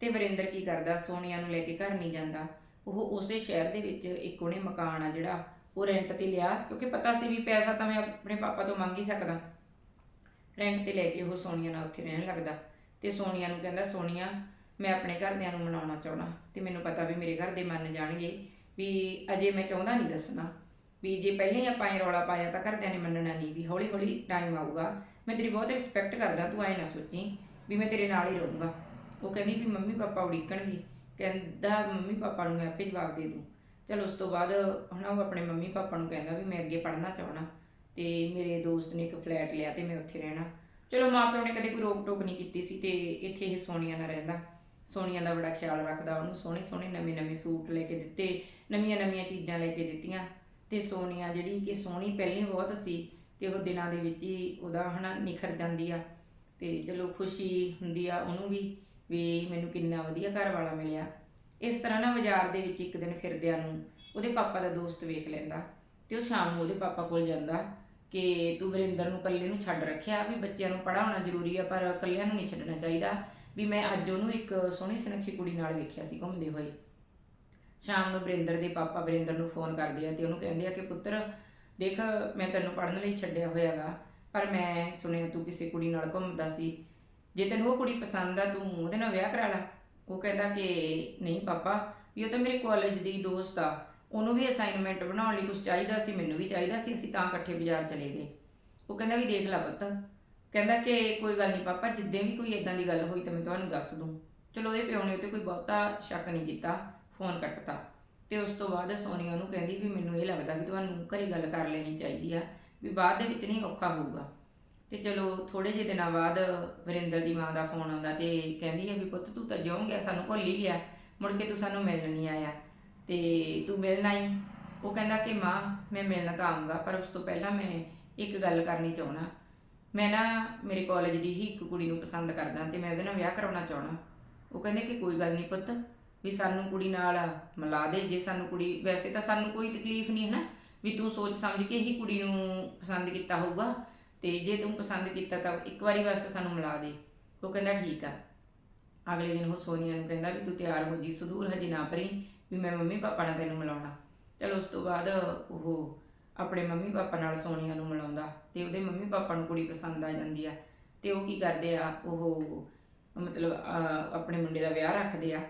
ਤੇ ਵਰਿੰਦਰ ਕੀ ਕਰਦਾ, ਸੋਨੀਆ ਨੂੰ ਲੈ ਕੇ ਘਰ ਨਹੀਂ ਜਾਂਦਾ। ਉਹ ਉਸੇ ਸ਼ਹਿਰ ਦੇ ਵਿੱਚ ਇੱਕ ਉਹਨੇ ਮਕਾਨ ਆ ਜਿਹੜਾ, ਉਹ ਰੈਂਟ ਤੇ ਲਿਆ, ਕਿਉਂਕਿ ਪਤਾ ਸੀ ਵੀ ਪੈਸਾ ਤਾਂ ਮੈਂ ਆਪਣੇ ਪਾਪਾ ਤੋਂ ਮੰਗ ਹੀ ਸਕਦਾ। ਰੈਂਟ ਤੇ ਲੈ ਕੇ ਉਹ ਸੋਨੀਆ ਨਾਲ ਉੱਥੇ ਰਹਿਣ ਲੱਗਦਾ। ਤੇ ਸੋਨੀਆ ਨੂੰ ਕਹਿੰਦਾ, ਸੋਨੀਆ ਮੈਂ ਆਪਣੇ ਘਰਦਿਆਂ ਨੂੰ ਮਨਾਉਣਾ ਚਾਹਣਾ ਤੇ ਮੈਨੂੰ ਪਤਾ ਵੀ ਮੇਰੇ ਘਰ ਦੇ ਮੰਨ ਜਾਣਗੇ ਵੀ ਅਜੇ ਮੈਂ ਚਾਹੁੰਦਾ ਨਹੀਂ ਦੱਸਣਾ। ਵੀ ਜੇ ਪਹਿਲਾਂ ਹੀ ਆਪਾਂ ਇਹ ਰੌਲਾ ਪਾਇਆ ਤਾਂ ਘਰਦਿਆਂ ਨੇ ਮੰਨਣਾ ਨਹੀਂ ਵੀ ਹੌਲੀ ਹੌਲੀ ਟਾਈਮ ਆਊਗਾ। ਮੈਂ ਤੇਰੀ ਬਹੁਤ ਰਿਸਪੈਕਟ ਕਰਦਾ, ਤੂੰ ਐ ਨਾ ਸੋਚੀ ਵੀ ਮੈਂ ਤੇਰੇ ਨਾਲ ਹੀ ਰਹੂੰਗਾ। ਉਹ ਕਹਿੰਦੀ ਵੀ ਮੰਮੀ ਪਾਪਾ ਉਡੀਕਣਗੇ। ਕਹਿੰਦਾ ਮੰਮੀ ਪਾਪਾ ਨੂੰ ਮੈਂ ਆਪੇ ਜਵਾਬ ਦੇ ਦੂੰ। ਚਲ ਉਸ ਤੋਂ ਬਾਅਦ ਹਨਾ ਉਹ ਆਪਣੇ ਮੰਮੀ ਪਾਪਾ ਨੂੰ ਕਹਿੰਦਾ ਵੀ ਮੈਂ ਅੱਗੇ ਪੜ੍ਹਨਾ ਚਾਹਣਾ ਤੇ ਮੇਰੇ ਦੋਸਤ ਨੇ ਇੱਕ ਫਲੈਟ ਲਿਆ ਤੇ ਮੈਂ ਉੱਥੇ ਰਹਿਣਾ। ਚਲੋ ਮਾਪਿਆਂ ਨੇ ਕਦੇ ਕੋਈ ਰੋਕ ਟੋਕ ਨਹੀਂ ਕੀਤੀ ਸੀ ਤੇ ਇੱਥੇ ਇਹ ਸੋਨੀਆ ਨਾਲ ਰਹਿੰਦਾ। ਸੋਨੀਆ ਦਾ ਬੜਾ ਖਿਆਲ ਰੱਖਦਾ ਉਹਨੂੰ, ਸੋਹਣੇ ਸੋਹਣੇ ਨਵੇਂ ਨਵੇਂ ਸੂਟ ਲੈ ਕੇ ਦਿੱਤੇ, ਨਵੀਆਂ ਨਵੀਆਂ ਚੀਜ਼ਾਂ ਲੈ ਕੇ ਦਿੱਤੀਆਂ। ਤੇ ਸੋਨੀਆ ਜਿਹੜੀ ਕਿ ਸੋਹਣੀ ਪਹਿਲਾਂ ਬਹੁਤ ਸੀ ਤੇ ਉਹ ਦਿਨਾਂ ਦੇ ਵਿੱਚ ਹੀ ਉਹਦਾ ਹਨਾ ਨਿਖਰ ਜਾਂਦੀ ਆ। ਤੇ ਚਲੋ ਖੁਸ਼ੀ ਹੁੰਦੀ ਆ ਉਹਨੂੰ ਵੀ ਵੀ ਮੈਨੂੰ ਕਿੰਨਾ ਵਧੀਆ ਘਰ ਵਾਲਾ ਮਿਲਿਆ। ਇਸ ਤਰ੍ਹਾਂ ਨਾ ਬਾਜ਼ਾਰ ਦੇ ਵਿੱਚ ਇੱਕ ਦਿਨ ਫਿਰਦਿਆਂ ਨੂੰ ਉਹਦੇ ਪਾਪਾ ਦਾ ਦੋਸਤ ਵੇਖ ਲੈਂਦਾ ਤੇ ਉਹ ਸ਼ਾਮ ਨੂੰ ਉਹਦੇ ਪਾਪਾ ਕੋਲ ਜਾਂਦਾ ਕਿ ਤੂੰ ਵਰਿੰਦਰ ਨੂੰ ਇਕੱਲੇ ਨੂੰ ਛੱਡ ਰੱਖਿਆ, ਵੀ ਬੱਚਿਆਂ ਨੂੰ ਪੜਾਉਣਾ ਜ਼ਰੂਰੀ ਆ, ਪਰ ਇਕੱਲਿਆਂ ਨੂੰ ਨਹੀਂ ਛੱਡਣਾ ਚਾਹੀਦਾ। ਵੀ ਮੈਂ ਅੱਜ ਉਹਨੂੰ ਇੱਕ ਸੋਹਣੀ ਸੁਨੱਖੀ ਕੁੜੀ ਨਾਲ ਵੇਖਿਆ ਸੀ ਘੁੰਮਦੇ ਹੋਏ। ਸ਼ਾਮ ਨੂੰ ਵਰਿੰਦਰ ਦੇ ਪਾਪਾ ਵਰਿੰਦਰ ਨੂੰ ਫੋਨ ਕਰਦੇ ਆ ਤੇ ਉਹਨੂੰ ਕਹਿੰਦੇ ਆ ਕਿ ਪੁੱਤਰ, ਦੇਖ, ਮੈਂ ਤੈਨੂੰ ਪੜਨ ਲਈ ਛੱਡਿਆ ਹੋਇਆਗਾ, ਪਰ ਮੈਂ ਸੁਣਿਆ ਤੂੰ ਕਿਸੇ ਕੁੜੀ ਨਾਲ ਘੁੰਮਦਾ ਸੀ। ਜੇ ਤੈਨੂੰ ਉਹ ਕੁੜੀ ਪਸੰਦ ਆ, ਤੂੰ ਉਹਦੇ ਨਾਲ ਵਿਆਹ ਕਰਾ ਲੈ। ਉਹ ਕਹਿੰਦਾ ਕਿ ਨਹੀਂ ਪਾਪਾ, ਵੀ ਉਹ ਤਾਂ ਮੇਰੇ ਕਾਲਜ ਦੀ ਦੋਸਤ ਆ। ਉਹਨੂੰ ਵੀ ਅਸਾਈਨਮੈਂਟ ਬਣਾਉਣ ਲਈ ਕੁਝ ਚਾਹੀਦਾ ਸੀ, ਮੈਨੂੰ ਵੀ ਚਾਹੀਦਾ ਸੀ, ਅਸੀਂ ਤਾਂ ਇਕੱਠੇ ਬਾਜ਼ਾਰ ਚਲੇ ਗਏ। ਉਹ ਕਹਿੰਦਾ ਵੀ ਦੇਖ ਲੈ ਪੁੱਤ ਕਹਿੰਦਾ ਕਿ ਕੋਈ ਗੱਲ ਨਹੀਂ ਪਾਪਾ, ਜਿੱਦਾਂ ਵੀ ਕੋਈ ਇਦਾਂ ਦੀ ਗੱਲ ਹੋਈ ਤਾਂ ਮੈਂ ਤੁਹਾਨੂੰ ਦੱਸ ਦੂੰ। ਚਲੋ ਉਹਦੇ ਪਿਓ ਨੇ ਉੱਤੇ ਕੋਈ ਬਹੁਤਾ ਸ਼ੱਕ ਨਹੀਂ ਕੀਤਾ, ਫੋਨ ਕੱਟਤਾ। ਤੇ ਉਸ ਤੋਂ ਬਾਅਦ ਸੋਨੀਆ ਨੂੰ ਕਹਿੰਦੀ ਵੀ ਮੈਨੂੰ ਇਹ ਲੱਗਦਾ ਵੀ ਤੁਹਾਨੂੰ ਘਰੇ ਗੱਲ ਕਰ ਲੈਣੀ ਚਾਹੀਦੀ ਆ, ਵੀ ਬਾਅਦ ਦੇ ਵਿੱਚ ਨਹੀਂ ਔਖਾ ਹੋਊਗਾ। ਤੇ ਚਲੋ ਥੋੜੇ ਜਿਹੇ ਦਿਨਾਂ ਬਾਅਦ ਵਰਿੰਦਰ ਦੀ ਮਾਂ ਦਾ ਫੋਨ ਆਉਂਦਾ ਤੇ ਕਹਿੰਦੀ ਹੈ ਵੀ ਪੁੱਤ ਤੂੰ ਤਾਂ ਜਿਉਂ ਗਿਆ, ਸਾਨੂੰ ਭੁੱਲ ਹੀ ਗਿਆ, ਮੁੜ ਕੇ ਤੂੰ ਸਾਨੂੰ ਮਿਲਣ ਨਹੀਂ ਆਇਆ। ਤੇ ਤੂੰ ਮਿਲਣਾ ਹੀ ਉਹ ਕਹਿੰਦਾ ਕਿ ਮਾਂ, ਮੈਂ ਮਿਲਣਾ ਤਾਂ ਆਉਂਗਾ ਪਰ ਉਸ ਤੋਂ ਪਹਿਲਾਂ ਮੈਂ ਇੱਕ ਗੱਲ ਕਰਨੀ ਚਾਹਣਾ ਮੈਂ ਨਾ ਮੇਰੇ ਕਾਲਜ ਦੀ ਹੀ ਇੱਕ ਕੁੜੀ ਨੂੰ ਪਸੰਦ ਕਰਦਾ ਤੇ ਮੈਂ ਉਹਦੇ ਨਾਲ ਵਿਆਹ ਕਰਾਉਣਾ ਚਾਹਣਾ ਉਹ ਕਹਿੰਦੇ ਕਿ ਕੋਈ ਗੱਲ ਨਹੀਂ ਪੁੱਤ, ਵੀ ਸਾਨੂੰ ਕੁੜੀ ਨਾਲ ਮਿਲਾ ਦੇ, ਜੇ ਸਾਨੂੰ ਕੁੜੀ, ਵੈਸੇ ਤਾਂ ਸਾਨੂੰ ਕੋਈ ਤਕਲੀਫ ਨਹੀਂ ਹੈ ਨਾ ਵੀ ਤੂੰ ਸੋਚ ਸਮਝ ਕੇ ਹੀ ਕੁੜੀ ਨੂੰ ਪਸੰਦ ਕੀਤਾ ਹੋਊਗਾ ਤੇ ਜੇ ਤੂੰ ਪਸੰਦ ਕੀਤਾ ਤਾਂ ਇੱਕ ਵਾਰੀ ਬਸ ਸਾਨੂੰ ਮਿਲਾ ਦੇ। ਉਹ ਕਹਿੰਦਾ ਠੀਕ ਆ। ਅਗਲੇ ਦਿਨ ਉਹ ਸੋਨੀਆ ਨੂੰ ਕਹਿੰਦਾ ਵੀ ਤੂੰ ਤਿਆਰ ਹੋ ਜੀ ਸਦੂਰ ਹਜੇ ਨਾ ਭਰੀ ਵੀ ਮੈਂ ਮੰਮੀ ਪਾਪਾ ਨਾਲ ਤੈਨੂੰ ਮਿਲਾਉਣਾ। ਚਲੋ ਉਸ ਤੋਂ ਬਾਅਦ ਉਹ ਆਪਣੇ ਮੰਮੀ ਪਾਪਾ ਨਾਲ ਸੋਨੀਆ ਨੂੰ ਮਿਲਾਉਂਦਾ ਤੇ ਉਹਦੇ ਮੰਮੀ ਪਾਪਾ ਨੂੰ ਕੁੜੀ ਪਸੰਦ ਆ ਜਾਂਦੀ ਆ ਤੇ ਉਹ ਕੀ ਕਰਦੇ ਆ ਉਹ ਮਤਲਬ ਅਹ, ਆਪਣੇ ਮੁੰਡੇ ਦਾ ਵਿਆਹ ਰੱਖਦੇ ਆ।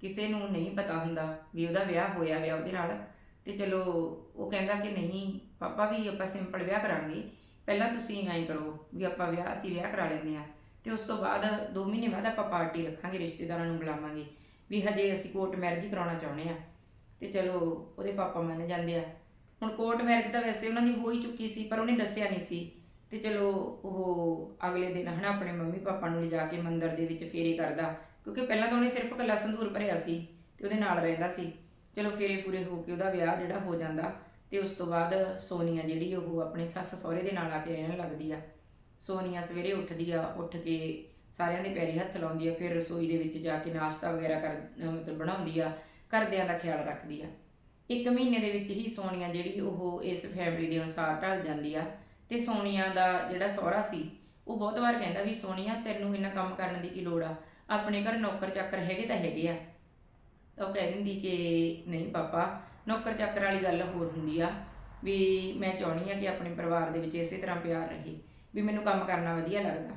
ਕਿਸੇ ਨੂੰ ਨਹੀਂ ਪਤਾ ਹੁੰਦਾ ਵੀ ਉਹਦਾ ਵਿਆਹ ਹੋਇਆ ਵਿਆ ਉਹਦੇ ਨਾਲ। ਤੇ ਚਲੋ ਉਹ ਕਹਿੰਦਾ ਕਿ ਨਹੀਂ ਪਾਪਾ ਵੀ ਆਪਾਂ ਸਿੰਪਲ ਵਿਆਹ ਕਰਾਂਗੇ। ਪਹਿਲਾਂ ਤੁਸੀਂ ਐਂ ਕਰੋ ਵੀ ਆਪਾਂ ਵਿਆਹ ਅਸੀਂ ਵਿਆਹ ਕਰਾ ਲੈਂਦੇ ਆ। ਤੇ ਉਸ ਤੋਂ ਬਾਅਦ 2 ਮਹੀਨੇ ਬਾਅਦ ਆਪਾਂ ਪਾਰਟੀ ਰੱਖਾਂਗੇ ਰਿਸ਼ਤੇਦਾਰਾਂ ਨੂੰ ਬੁਲਾਵਾਂਗੇ। ਵੀ ਹਜੇ ਅਸੀਂ ਕੋਰਟ ਮੈਰਿਜ ਕਰਾਉਣਾ ਚਾਹੁੰਦੇ ਆ। ਤੇ ਚਲੋ ਉਹਦੇ ਪਾਪਾ ਮੰਨ ਜਾਂਦੇ ਆ। ਹੁਣ ਕੋਰਟ ਮੈਰਿਜ ਤਾਂ ਵੈਸੇ ਉਹਨਾਂ ਦੀ ਹੋ ਹੀ ਚੁੱਕੀ ਸੀ, ਪਰ ਉਹਨੇ ਦੱਸਿਆ ਨਹੀਂ ਸੀ। ਤੇ ਚਲੋ ਉਹ ਅਗਲੇ ਦਿਨ ਹਨਾ ਆਪਣੇ ਮੰਮੀ ਪਾਪਾ ਨੂੰ ਲਿਜਾ ਕੇ ਮੰਦਿਰ ਦੇ ਵਿੱਚ ਫੇਰੇ ਕਰਦਾ, ਕਿਉਂਕਿ ਪਹਿਲਾਂ ਤਾਂ ਉਹਨੇ ਸਿਰਫ ਇਕੱਲਾ ਸੰਧੂਰ ਭਰਿਆ ਸੀ ਤੇ ਉਹਦੇ ਨਾਲ ਰਹਿੰਦਾ ਸੀ। ਚਲੋ ਫੇਰੇ ਪੂਰੇ ਹੋ ਕੇ ਉਹਦਾ ਵਿਆਹ ਜਿਹੜਾ ਹੋ ਜਾਂਦਾ ਤੇ ਉਸ ਤੋਂ ਬਾਅਦ ਸੋਨੀਆ ਜਿਹੜੀ ਉਹ ਆਪਣੇ ਸੱਸ ਸਹੁਰੇ ਦੇ ਨਾਲ ਆ ਕੇ ਰਹਿਣ ਲੱਗਦੀ ਆ। ਸੋਨੀਆ ਸਵੇਰੇ ਉੱਠਦੀ ਆ, ਉੱਠ ਕੇ ਸਾਰਿਆਂ ਦੇ ਪੈਰੀ ਹੱਥ ਲਾਉਂਦੀ ਆ, ਫਿਰ ਰਸੋਈ ਦੇ ਵਿੱਚ ਜਾ ਕੇ ਨਾਸ਼ਤਾ ਵਗੈਰਾ ਕਰ, ਮਤਲਬ ਬਣਾਉਂਦੀ ਆ, ਘਰਦਿਆਂ ਦਾ ਖਿਆਲ ਰੱਖਦੀ ਆ। ਇੱਕ ਮਹੀਨੇ ਦੇ ਵਿੱਚ ਹੀ ਸੋਨੀਆ ਜਿਹੜੀ ਉਹ ਇਸ ਫੈਮਿਲੀ ਦੇ ਅਨੁਸਾਰ ਢਲ ਜਾਂਦੀ ਆ। ਤੇ ਸੋਨੀਆ ਦਾ ਜਿਹੜਾ ਸਹੁਰਾ ਸੀ, ਉਹ ਬਹੁਤ ਵਾਰ ਕਹਿੰਦਾ ਵੀ ਸੋਨੀਆ, ਤੈਨੂੰ ਇੰਨਾ ਕੰਮ ਕਰਨ ਦੀ ਕੀ ਲੋੜ ਆ? ਆਪਣੇ ਘਰ ਨੌਕਰ ਚਾਕਰ ਹੈਗੇ ਤਾਂ ਹੈਗੇ ਆ। ਤਾਂ ਉਹ ਕਹਿ ਦਿੰਦੀ ਕਿ ਨਹੀਂ ਪਾਪਾ, ਨੌਕਰ ਚਾਕਰ ਵਾਲੀ ਗੱਲ ਹੋਰ ਹੁੰਦੀ ਆ ਵੀ ਮੈਂ ਚਾਹਣੀ ਆ ਕਿ ਆਪਣੇ ਪਰਿਵਾਰ ਦੇ ਵਿੱਚ ਇਸੇ ਤਰ੍ਹਾਂ ਪਿਆਰ ਰਹੇ, ਵੀ ਮੈਨੂੰ ਕੰਮ ਕਰਨਾ ਵਧੀਆ ਲੱਗਦਾ।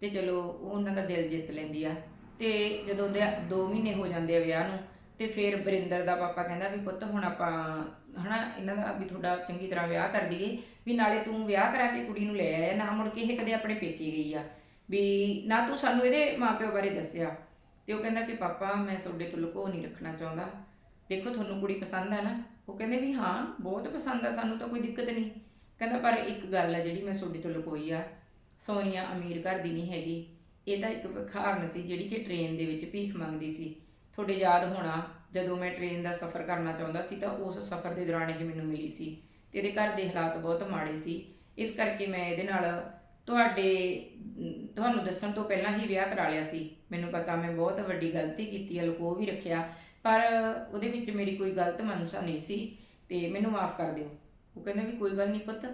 ਤੇ ਚਲੋ, ਉਹ ਉਹਨਾਂ ਦਾ ਦਿਲ ਜਿੱਤ ਲੈਂਦੀ ਆ। ਤੇ ਜਦੋਂ ਦੇ 2 ਮਹੀਨੇ ਹੋ ਜਾਂਦੇ ਆ ਵਿਆਹ ਨੂੰ ਤੇ ਫਿਰ ਬਰਿੰਦਰ ਦਾ ਪਾਪਾ ਕਹਿੰਦਾ ਵੀ ਪੁੱਤ ਹੁਣ ਆਪਾਂ, ਹਨਾ, ਇਹਨਾਂ ਦਾ ਵੀ ਤੁਹਾਡਾ ਚੰਗੀ ਤਰ੍ਹਾਂ ਵਿਆਹ ਕਰ ਦਈਏ ਵੀ ਨਾਲੇ ਤੂੰ ਵਿਆਹ ਕਰਾ ਕੇ ਕੁੜੀ ਨੂੰ ਲੈ ਆਇਆ, ਨਾ ਮੁੜ ਕੇ ਇਹ ਕਦੇ ਆਪਣੇ ਪੇਕੇ ਗਈ ਆ। ਵੀ ਨਾ ਤੂੰ ਸਾਨੂੰ ਇਹਦੇ ਮਾਪਿਓ ਬਾਰੇ ਦੱਸਿਆ। ਤੇ ਉਹ ਕਹਿੰਦਾ ਕਿ ਪਾਪਾ, ਮੈਂ ਤੁਹਾਡੇ ਤੋਂ ਲੁਕੋ ਨਹੀਂ ਰੱਖਣਾ ਚਾਹੁੰਦਾ। ਦੇਖੋ, ਤੁਹਾਨੂੰ ਕੁੜੀ ਪਸੰਦ ਆ ਨਾ। ਉਹ ਕਹਿੰਦੇ ਵੀ ਹਾਂ, ਬਹੁਤ ਪਸੰਦ ਆ, ਸਾਨੂੰ ਤਾਂ ਕੋਈ ਦਿੱਕਤ ਨਹੀਂ। ਕਹਿੰਦਾ, ਪਰ ਇੱਕ ਗੱਲ ਆ ਜਿਹੜੀ ਮੈਂ ਤੁਹਾਡੇ ਤੋਂ ਲੁਕੋਈ ਆ, ਸੋਨੀਆ ਅਮੀਰ ਘਰ ਦੀ ਨਹੀਂ ਹੈਗੀ। ਇਹ ਤਾਂ ਇੱਕ ਵਿਖਾਰਨ ਸੀ ਜਿਹੜੀ ਕਿ ਟ੍ਰੇਨ ਦੇ ਵਿੱਚ ਭੀਖ ਮੰਗਦੀ ਸੀ। ਤੁਹਾਡੇ ਯਾਦ ਹੋਣਾ, ਜਦੋਂ ਮੈਂ ਟ੍ਰੇਨ ਦਾ ਸਫ਼ਰ ਕਰਨਾ ਚਾਹੁੰਦਾ ਸੀ ਤਾਂ ਉਸ ਸਫ਼ਰ ਦੇ ਦੌਰਾਨ ਇਹ ਮੈਨੂੰ ਮਿਲੀ ਸੀ ਤੇ ਇਹਦੇ ਘਰ ਦੇ ਹਾਲਾਤ ਬਹੁਤ ਮਾੜੇ ਸੀ। ਇਸ ਕਰਕੇ ਮੈਂ ਇਹਦੇ ਨਾਲ ਤੁਹਾਡੇ, ਤੁਹਾਨੂੰ ਦੱਸਣ ਤੋਂ ਪਹਿਲਾਂ ਹੀ ਵਿਆਹ ਕਰਾ ਲਿਆ ਸੀ। ਮੈਨੂੰ ਪਤਾ ਮੈਂ ਬਹੁਤ ਵੱਡੀ ਗਲਤੀ ਕੀਤੀ ਹੈ ਲੁਕੋ ਵੀ ਰੱਖਿਆ, ਪਰ ਉਹਦੇ ਵਿੱਚ ਮੇਰੀ ਕੋਈ ਗਲਤ ਮਨਸ਼ਾ ਨਹੀਂ ਸੀ ਤੇ ਮੈਨੂੰ ਮਾਫ ਕਰ ਦਿਓ। ਉਹ ਕਹਿੰਦੇ ਵੀ ਕੋਈ ਗੱਲ ਨਹੀਂ ਪੁੱਤ,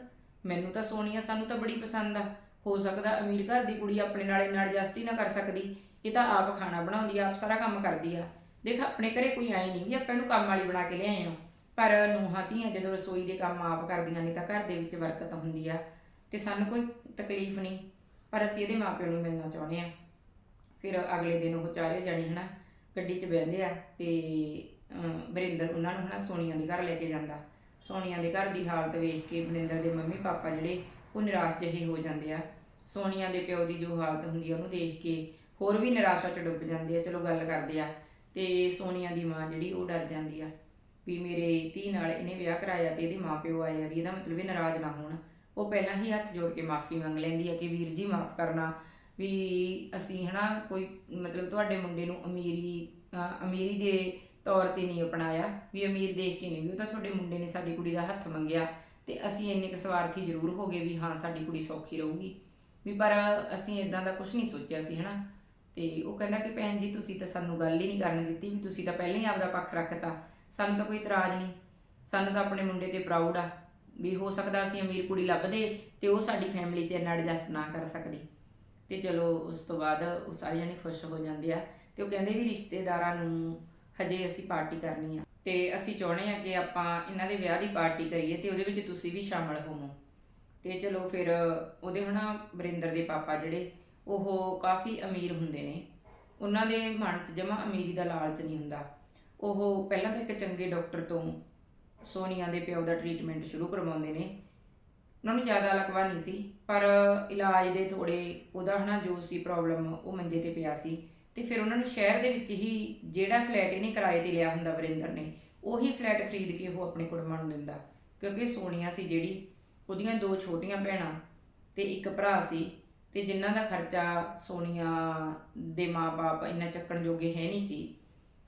ਮੈਨੂੰ ਤਾਂ ਸੋਨੀਆ ਸਾਨੂੰ ਤਾਂ ਬੜੀ ਪਸੰਦ ਆ। ਹੋ ਸਕਦਾ ਅਮੀਰ ਘਰ ਦੀ ਕੁੜੀ ਆਪਣੇ ਨਾਲ ਇੰਨਾ ਐਡਜਸਟ ਹੀ ਨਾ ਕਰ ਸਕਦੀ। ਇਹ ਤਾਂ ਆਪ ਖਾਣਾ ਬਣਾਉਂਦੀ ਆ ਆਪ ਸਾਰਾ ਕੰਮ ਕਰਦੀ ਆ। ਦੇਖ ਆਪਣੇ ਘਰੇ ਕੋਈ ਆਏ ਨਹੀਂ ਵੀ ਆਪਾਂ ਨੂੰ ਕੰਮ ਵਾਲੀ ਬਣਾ ਕੇ ਲਿਆਏ ਆ। ਪਰ ਨੂੰਹਾਂ ਧੀਆਂ ਜਦੋਂ ਰਸੋਈ ਦੇ ਕੰਮ ਆਪ ਕਰਦੀਆਂ ਨੇ ਤਾਂ ਘਰ ਦੇ ਵਿੱਚ ਬਰਕਤ ਹੁੰਦੀ ਆ ਤੇ ਸਾਨੂੰ ਕੋਈ ਤਕਲੀਫ ਨਹੀਂ। ਪਰ ਅਸੀਂ ਇਹਦੇ ਮਾਪਿਆਂ ਨੂੰ ਮਿਲਣਾ ਚਾਹੁੰਦੇ ਆ। ਫਿਰ ਅਗਲੇ ਦਿਨ ਉਹ ਚਾਰੇ ਜਾਣੇ ਹਨਾ ਗੱਡੀ 'ਚ ਬਹਿੰਦੇ ਆ ਤੇ ਅਮ, ਵਰਿੰਦਰ ਉਹਨਾਂ ਨੂੰ ਹਨਾ ਸੋਨੀਆ ਦੇ ਘਰ ਲੈ ਕੇ ਜਾਂਦਾ। ਸੋਨੀਆ ਦੇ ਘਰ ਦੀ ਹਾਲਤ ਵੇਖ ਕੇ ਵਰਿੰਦਰ ਦੇ ਮੰਮੀ ਪਾਪਾ ਜਿਹੜੇ ਉਹ ਨਿਰਾਸ਼ ਜਿਹੇ ਹੋ ਜਾਂਦੇ ਆ। ਸੋਨੀਆ ਦੇ ਪਿਓ ਦੀ ਜੋ ਹਾਲਤ ਹੁੰਦੀ ਆ ਉਹਨੂੰ ਦੇਖ ਕੇ ਹੋਰ ਵੀ ਨਿਰਾਸ਼ਾ 'ਚ ਡੁੱਬ ਜਾਂਦੇ ਆ, ਚਲੋ ਗੱਲ ਕਰਦੇ ਆ। ਤੇ ਸੋਨੀਆ ਦੀ ਮਾਂ ਜਿਹੜੀ, ਉਹ ਡਰ ਜਾਂਦੀ ਆ ਵੀ ਮੇਰੇ ਧੀ ਨਾਲ ਇਹਨੇ ਵਿਆਹ ਕਰਾਇਆ ਤੇ ਇਹਦੇ ਮਾਪਿਓ ਆਏ ਆ, ਵੀ ਇਹਦਾ ਮਤਲਬ ਇਹ ਨਾਰਾਜ਼ ਨਾ ਹੋਣ। ਉਹ ਪਹਿਲਾਂ ਹੀ ਹੱਥ ਜੋੜ ਕੇ ਮਾਫੀ ਮੰਗ ਲੈਂਦੀ ਆ ਕਿ ਵੀਰ ਜੀ ਮਾਫ ਕਰਨਾ, ਵੀ ਅਸੀਂ ਹਨਾ ਕੋਈ ਮਤਲਬ ਤੁਹਾਡੇ ਮੁੰਡੇ ਨੂੰ ਅਮੀਰੀ ਅਮੀਰੀ ਦੇ ਤੌਰ ਤੇ ਨਹੀਂ ਅਪਣਾਇਆ, ਵੀ ਅਮੀਰ ਦੇਖ ਕੇ ਨਹੀਂ, ਵੀ ਉਹ ਤਾਂ ਤੁਹਾਡੇ ਮੁੰਡੇ ਨੇ ਸਾਡੀ ਕੁੜੀ ਦਾ ਹੱਥ ਮੰਗਿਆ ਤੇ ਅਸੀਂ ਇੰਨੇ ਕੁ ਸਵਾਰਥੀ ਜ਼ਰੂਰ ਹੋ ਗਏ ਵੀ ਹਾਂ, ਸਾਡੀ ਕੁੜੀ ਸੌਖੀ ਰਹੂਗੀ। ਵੀ ਪਰ ਅਸੀਂ ਇਦਾਂ ਦਾ ਕੁਝ ਨਹੀਂ ਸੋਚਿਆ ਸੀ ਹਨਾ। ਤੇ ਉਹ ਕਹਿੰਦਾ ਕਿ ਭੈਣ ਜੀ, ਤੁਸੀਂ ਤਾਂ ਸਾਨੂੰ ਗੱਲ ਹੀ ਨਹੀਂ ਕਰਨ ਦਿੱਤੀ ਵੀ ਤੁਸੀਂ ਤਾਂ ਪਹਿਲਾਂ ਹੀ ਆਪਦਾ ਪੱਖ ਰੱਖਤਾ। ਸਾਨੂੰ ਤਾਂ ਕੋਈ ਇਤਰਾਜ਼ ਨਹੀਂ। ਸਾਨੂੰ ਤਾਂ ਆਪਣੇ ਮੁੰਡੇ ਤੇ ਪ੍ਰਾਊਡ ਆ। ਵੀ ਹੋ ਸਕਦਾ ਅਸੀਂ ਅਮੀਰ ਕੁੜੀ ਲੱਭਦੇ ਤੇ ਉਹ ਸਾਡੀ ਫੈਮਿਲੀ 'ਚ ਇੰਨਾ ਐਡਜਸਟ ਨਾ ਕਰ ਸਕਦੀ। ਤੇ ਚਲੋ, ਉਸ ਤੋਂ ਬਾਅਦ ਉਹ ਸਾਰੇ ਜਣੇ ਖੁਸ਼ ਹੋ ਜਾਂਦੇ ਆ ਤੇ ਉਹ ਕਹਿੰਦੇ ਵੀ ਰਿਸ਼ਤੇਦਾਰਾਂ ਨੂੰ ਹਜੇ ਅਸੀਂ ਪਾਰਟੀ ਕਰਨੀ ਆ। ਤੇ ਅਸੀਂ ਚਾਹੁੰਦੇ ਆ ਕਿ ਆਪਾਂ ਇਹਨਾਂ ਦੇ ਵਿਆਹ ਦੀ ਪਾਰਟੀ ਕਰੀਏ ਤੇ ਉਹਦੇ ਵਿੱਚ ਤੁਸੀਂ ਵੀ ਸ਼ਾਮਲ ਹੋਵੋ। ਤੇ ਚਲੋ ਫਿਰ ਉਹਦੇ ਹਨਾ ਵਰਿੰਦਰ ਦੇ ਪਾਪਾ ਜਿਹੜੇ ਉਹ ਕਾਫੀ ਅਮੀਰ ਹੁੰਦੇ ਨੇ। ਉਹਨਾਂ ਦੇ ਮਨ 'ਚ ਜਮਾ ਅਮੀਰੀ ਦਾ ਲਾਲਚ ਨਹੀਂ ਹੁੰਦਾ। ਉਹ ਪਹਿਲਾਂ ਤਾਂ ਇੱਕ ਚੰਗੇ ਡਾਕਟਰ ਤੋਂ ਸੋਨੀਆ ਦੇ ਪਿਓ ਦਾ ਟ੍ਰੀਟਮੈਂਟ ਸ਼ੁਰੂ ਕਰਵਾਉਂਦੇ ਨੇ। ਉਹਨਾਂ ਨੂੰ ਜ਼ਿਆਦਾ ਲਕਵਾ ਨਹੀਂ ਸੀ, ਪਰ ਇਲਾਜ ਦੇ ਥੋੜੇ ਉਹਦਾ ਹਨਾ ਜੋ ਸੀ ਪ੍ਰੋਬਲਮ, ਉਹ ਮੰਜੇ ਤੇ ਪਿਆ ਸੀ। ਤੇ ਫਿਰ ਉਹਨਾਂ ਨੂੰ ਸ਼ਹਿਰ ਦੇ ਵਿੱਚ ਹੀ ਜਿਹੜਾ ਫਲੈਟ ਇਹਨੇ ਕਿਰਾਏ ਤੇ ਲਿਆ ਹੁੰਦਾ ਵਰਿੰਦਰ ਨੇ, ਉਹੀ ਫਲੈਟ ਖਰੀਦ ਕੇ ਉਹ ਆਪਣੇ ਕੁੜਮਾਂ ਨੂੰ ਦਿੰਦਾ। ਕਿਉਂਕਿ ਸੋਨੀਆ ਸੀ ਜਿਹੜੀ, ਉਹਦੀਆਂ ਦੋ ਛੋਟੀਆਂ ਭੈਣਾਂ ਤੇ ਇੱਕ ਭਰਾ ਸੀ। ਤੇ ਜਿਨ੍ਹਾਂ ਦਾ ਖਰਚਾ ਸੋਨੀਆ ਦੇ ਮਾਪੇ ਇੰਨਾ ਚੱਕਣ ਜੋਗੇ ਹੈ ਨਹੀਂ ਸੀ,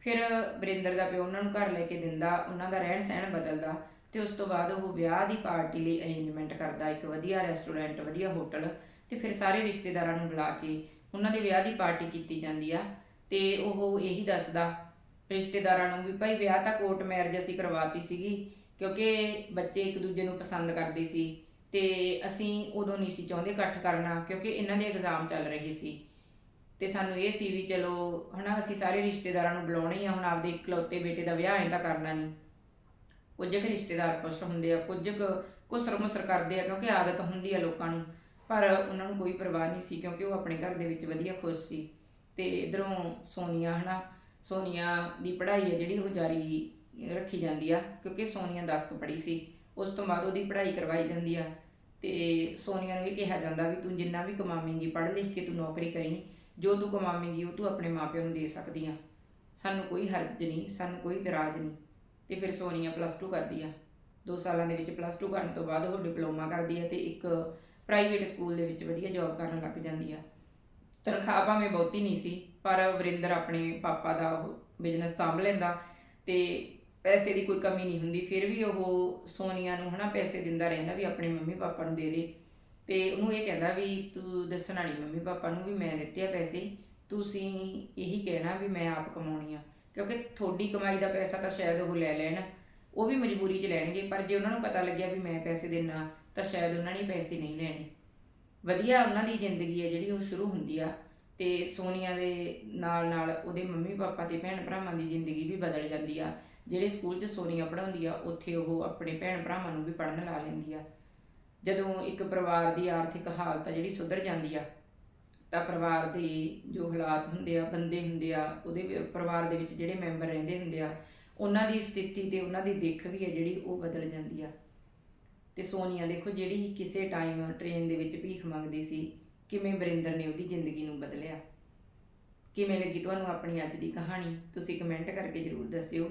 ਫਿਰ ਵਰਿੰਦਰ ਦਾ ਪਿਓ ਉਹਨਾਂ ਨੂੰ ਘਰ ਲੈ ਕੇ ਦਿੰਦਾ, ਉਹਨਾਂ ਦਾ ਰਹਿਣ ਸਹਿਣ ਬਦਲਦਾ ਤੇ ਉਸ ਤੋਂ ਬਾਅਦ ਉਹ ਵਿਆਹ ਦੀ ਪਾਰਟੀ ਲਈ ਅਰੇਂਜਮੈਂਟ ਕਰਦਾ, ਇੱਕ ਵਧੀਆ ਰੈਸਟੋਰੈਂਟ ਵਧੀਆ ਹੋਟਲ ਤੇ ਫਿਰ ਸਾਰੇ ਰਿਸ਼ਤੇਦਾਰਾਂ ਨੂੰ ਬੁਲਾ ਕੇ ਉਹਨਾਂ ਦੇ ਵਿਆਹ ਦੀ ਪਾਰਟੀ ਕੀਤੀ ਜਾਂਦੀ ਆ ਤੇ ਉਹ ਇਹੀ ਦੱਸਦਾ ਰਿਸ਼ਤੇਦਾਰਾਂ ਨੂੰ ਵੀ ਭਾਈ ਵਿਆਹ ਤਾਂ ਕੋਰਟ ਮੈਰਿਜ ਅਸੀਂ ਕਰਵਾਤੀ ਸੀਗੀ ਕਿਉਂਕਿ ਬੱਚੇ ਇੱਕ ਦੂਜੇ ਨੂੰ ਪਸੰਦ ਕਰਦੇ ਸੀ ਤੇ ਅਸੀਂ ਉਦੋਂ ਨਹੀਂ ਸੀ ਚਾਹੁੰਦੇ ਇਕੱਠ ਕਰਨਾ, ਕਿਉਂਕਿ ਇਹਨਾਂ ਦੇ ਐਗਜ਼ਾਮ ਚੱਲ ਰਹੇ ਸੀ। ਤੇ ਸਾਨੂੰ ਇਹ ਸੀ ਵੀ ਚਲੋ, ਹਨਾ, ਅਸੀਂ ਸਾਰੇ ਰਿਸ਼ਤੇਦਾਰਾਂ ਨੂੰ ਬੁਲਾਉਣਾ ਹੀ ਆ, ਹੁਣ ਆਪਦੇ ਇਕਲੌਤੇ ਬੇਟੇ ਦਾ ਵਿਆਹ ਐਂ ਤਾਂ ਕਰਨਾ ਨਹੀਂ। ਕੁਝ ਕੁ ਰਿਸ਼ਤੇਦਾਰ ਖੁਸ਼ ਹੁੰਦੇ ਆ, ਕੁਝ ਕੁ ਕੁਸਰ ਮੁਸਰ ਕਰਦੇ ਆ, ਕਿਉਂਕਿ ਆਦਤ ਹੁੰਦੀ ਆ ਲੋਕਾਂ ਨੂੰ। ਪਰ ਉਹਨਾਂ ਨੂੰ ਕੋਈ ਪਰਵਾਹ ਨਹੀਂ ਸੀ, ਕਿਉਂਕਿ ਉਹ ਆਪਣੇ ਘਰ ਦੇ ਵਿੱਚ ਵਧੀਆ ਖੁਸ਼ ਸੀ। ਤੇ ਇਧਰੋਂ ਸੋਨੀਆ, ਹਨਾ, ਸੋਨੀਆ ਦੀ ਪੜ੍ਹਾਈ ਹੈ ਜਿਹੜੀ ਉਹ ਜਾਰੀ ਰੱਖੀ ਜਾਂਦੀ ਆ, ਕਿਉਂਕਿ ਸੋਨੀਆ 10 ਕੁ ਪੜ੍ਹੀ ਸੀ। ਉਸ ਤੋਂ ਬਾਅਦ ਉਹਦੀ ਪੜ੍ਹਾਈ ਕਰਵਾਈ ਜਾਂਦੀ ਆ। ਤੇ ਸੋਨੀਆ ਨੂੰ ਵੀ ਕਿਹਾ ਜਾਂਦਾ ਵੀ ਤੂੰ ਜਿੰਨਾ ਵੀ ਕਮਾਵੇਂਗੀ, ਪੜ੍ਹ ਲਿਖ ਕੇ ਤੂੰ ਨੌਕਰੀ ਕਰੀਂ, ਜੋ ਤੂੰ ਕਮਾਵੇਂਗੀ ਉਹ ਤੂੰ ਆਪਣੇ ਮਾਪਿਆਂ ਨੂੰ ਦੇ ਸਕਦੀ ਆ। ਸਾਨੂੰ ਕੋਈ ਹਰਜ ਨਹੀਂ, ਸਾਨੂੰ ਕੋਈ ਇਤਰਾਜ਼ ਨਹੀਂ। ਤੇ ਫਿਰ ਸੋਨੀਆ ਪਲੱਸ 2 ਕਰਦੀ ਆ। 2 ਸਾਲਾਂ ਦੇ ਵਿੱਚ ਪਲੱਸ 2 ਕਰਨ ਤੋਂ ਬਾਅਦ ਉਹ ਡਿਪਲੋਮਾ ਕਰਦੀ ਆ ਤੇ ਇੱਕ ਪ੍ਰਾਈਵੇਟ ਸਕੂਲ ਦੇ ਵਿੱਚ ਵਧੀਆ ਜੌਬ ਕਰਨ ਲੱਗ ਜਾਂਦੀ ਆ। ਤਨਖਾਹ ਭਾਵੇਂ ਬਹੁਤੀ ਨਹੀਂ ਸੀ, ਪਰ ਵਰਿੰਦਰ ਆਪਣੇ ਪਾਪਾ ਦਾ ਉਹ ਬਿਜ਼ਨਸ ਸੰਭ ਲੈਂਦਾ ਤੇ ਪੈਸੇ ਦੀ ਕੋਈ ਕਮੀ ਨਹੀਂ ਹੁੰਦੀ, ਫਿਰ ਵੀ ਉਹ ਸੋਨੀਆ ਨੂੰ ਹਨਾ ਪੈਸੇ ਦਿੰਦਾ ਰਹਿੰਦਾ ਵੀ ਆਪਣੇ ਮੰਮੀ ਪਾਪਾ ਨੂੰ ਦੇ ਦੇ। ਤੇ ਉਹਨੂੰ ਇਹ ਕਹਿੰਦਾ ਵੀ ਤੂੰ ਦੱਸਣ ਵਾਲੀ ਮੰਮੀ ਪਾਪਾ ਨੂੰ ਵੀ ਮੈਂ ਦਿੱਤੇ ਆ ਪੈਸੇ, ਤੁਸੀਂ ਇਹੀ ਕਹਿਣਾ ਵੀ ਮੈਂ ਆਪ ਕਮਾਉਣੀ ਆ। ਕਿਉਂਕਿ ਤੁਹਾਡੀ ਕਮਾਈ ਦਾ ਪੈਸਾ ਤਾਂ ਸ਼ਾਇਦ ਉਹ ਲੈ ਲੈਣ, ਉਹ ਵੀ ਮਜਬੂਰੀ 'ਚ ਲੈਣਗੇ, ਪਰ ਜੇ ਉਹਨਾਂ ਨੂੰ ਪਤਾ ਲੱਗਿਆ ਵੀ ਮੈਂ ਪੈਸੇ ਦੇਣਾ, ਤਾਂ ਸ਼ਾਇਦ ਉਹਨਾਂ ਨੇ ਪੈਸੇ ਨਹੀਂ ਲੈਣੇ। ਵਧੀਆ ਉਹਨਾਂ ਦੀ ਜ਼ਿੰਦਗੀ ਹੈ ਜਿਹੜੀ ਉਹ ਸ਼ੁਰੂ ਹੁੰਦੀ ਆ, ਤੇ ਸੋਨੀਆ ਦੇ ਨਾਲ ਨਾਲ ਉਹਦੇ ਮੰਮੀ ਪਾਪਾ ਤੇ ਭੈਣ ਭਰਾਵਾਂ ਦੀ ਜ਼ਿੰਦਗੀ ਵੀ ਬਦਲ ਜਾਂਦੀ ਆ। ਜਿਹੜੇ ਸਕੂਲ 'ਚ ਸੋਨੀਆ ਪੜ੍ਹਾਉਂਦੀ ਆ, ਉੱਥੇ ਉਹ ਆਪਣੇ ਭੈਣ ਭਰਾਵਾਂ ਨੂੰ ਵੀ ਪੜ੍ਹਨ ਲਾ ਲੈਂਦੀ ਆ। ਜਦੋਂ ਇੱਕ ਪਰਿਵਾਰ ਦੀ ਆਰਥਿਕ ਹਾਲਤ ਆ ਜਿਹੜੀ ਸੁਧਰ ਜਾਂਦੀ ਆ, ਤਾਂ ਪਰਿਵਾਰ ਦੇ ਜੋ ਹਾਲਾਤ ਹੁੰਦੇ ਆ, ਬੰਦੇ ਹੁੰਦੇ ਆ, ਉਹਦੇ ਵਿ- ਪਰਿਵਾਰ ਦੇ ਵਿੱਚ ਜਿਹੜੇ ਮੈਂਬਰ ਰਹਿੰਦੇ ਹੁੰਦੇ ਆ, ਉਹਨਾਂ ਦੀ ਸਥਿਤੀ ਤੇ ਉਹਨਾਂ ਦੀ ਦਿੱਖ ਵੀ ਹੈ ਜਿਹੜੀ ਉਹ ਬਦਲ ਜਾਂਦੀ ਆ। ਤੇ ਸੋਨੀਆ ਦੇਖੋ ਜਿਹੜੀ ਕਿਸੇ ਟਾਈਮ ਟ੍ਰੇਨ ਦੇ ਵਿੱਚ ਭੀਖ ਮੰਗਦੀ ਸੀ, ਕਿਵੇਂ ਵਰਿੰਦਰ ਨੇ ਉਹਦੀ ਜ਼ਿੰਦਗੀ ਨੂੰ ਬਦਲਿਆ। ਕਿਵੇਂ ਲੱਗੀ ਤੁਹਾਨੂੰ ਆਪਣੀ ਅੱਜ ਦੀ ਕਹਾਣੀ? ਤੁਸੀਂ ਕਮੈਂਟ ਕਰਕੇ ਜਰੂਰ ਦੱਸਿਓ।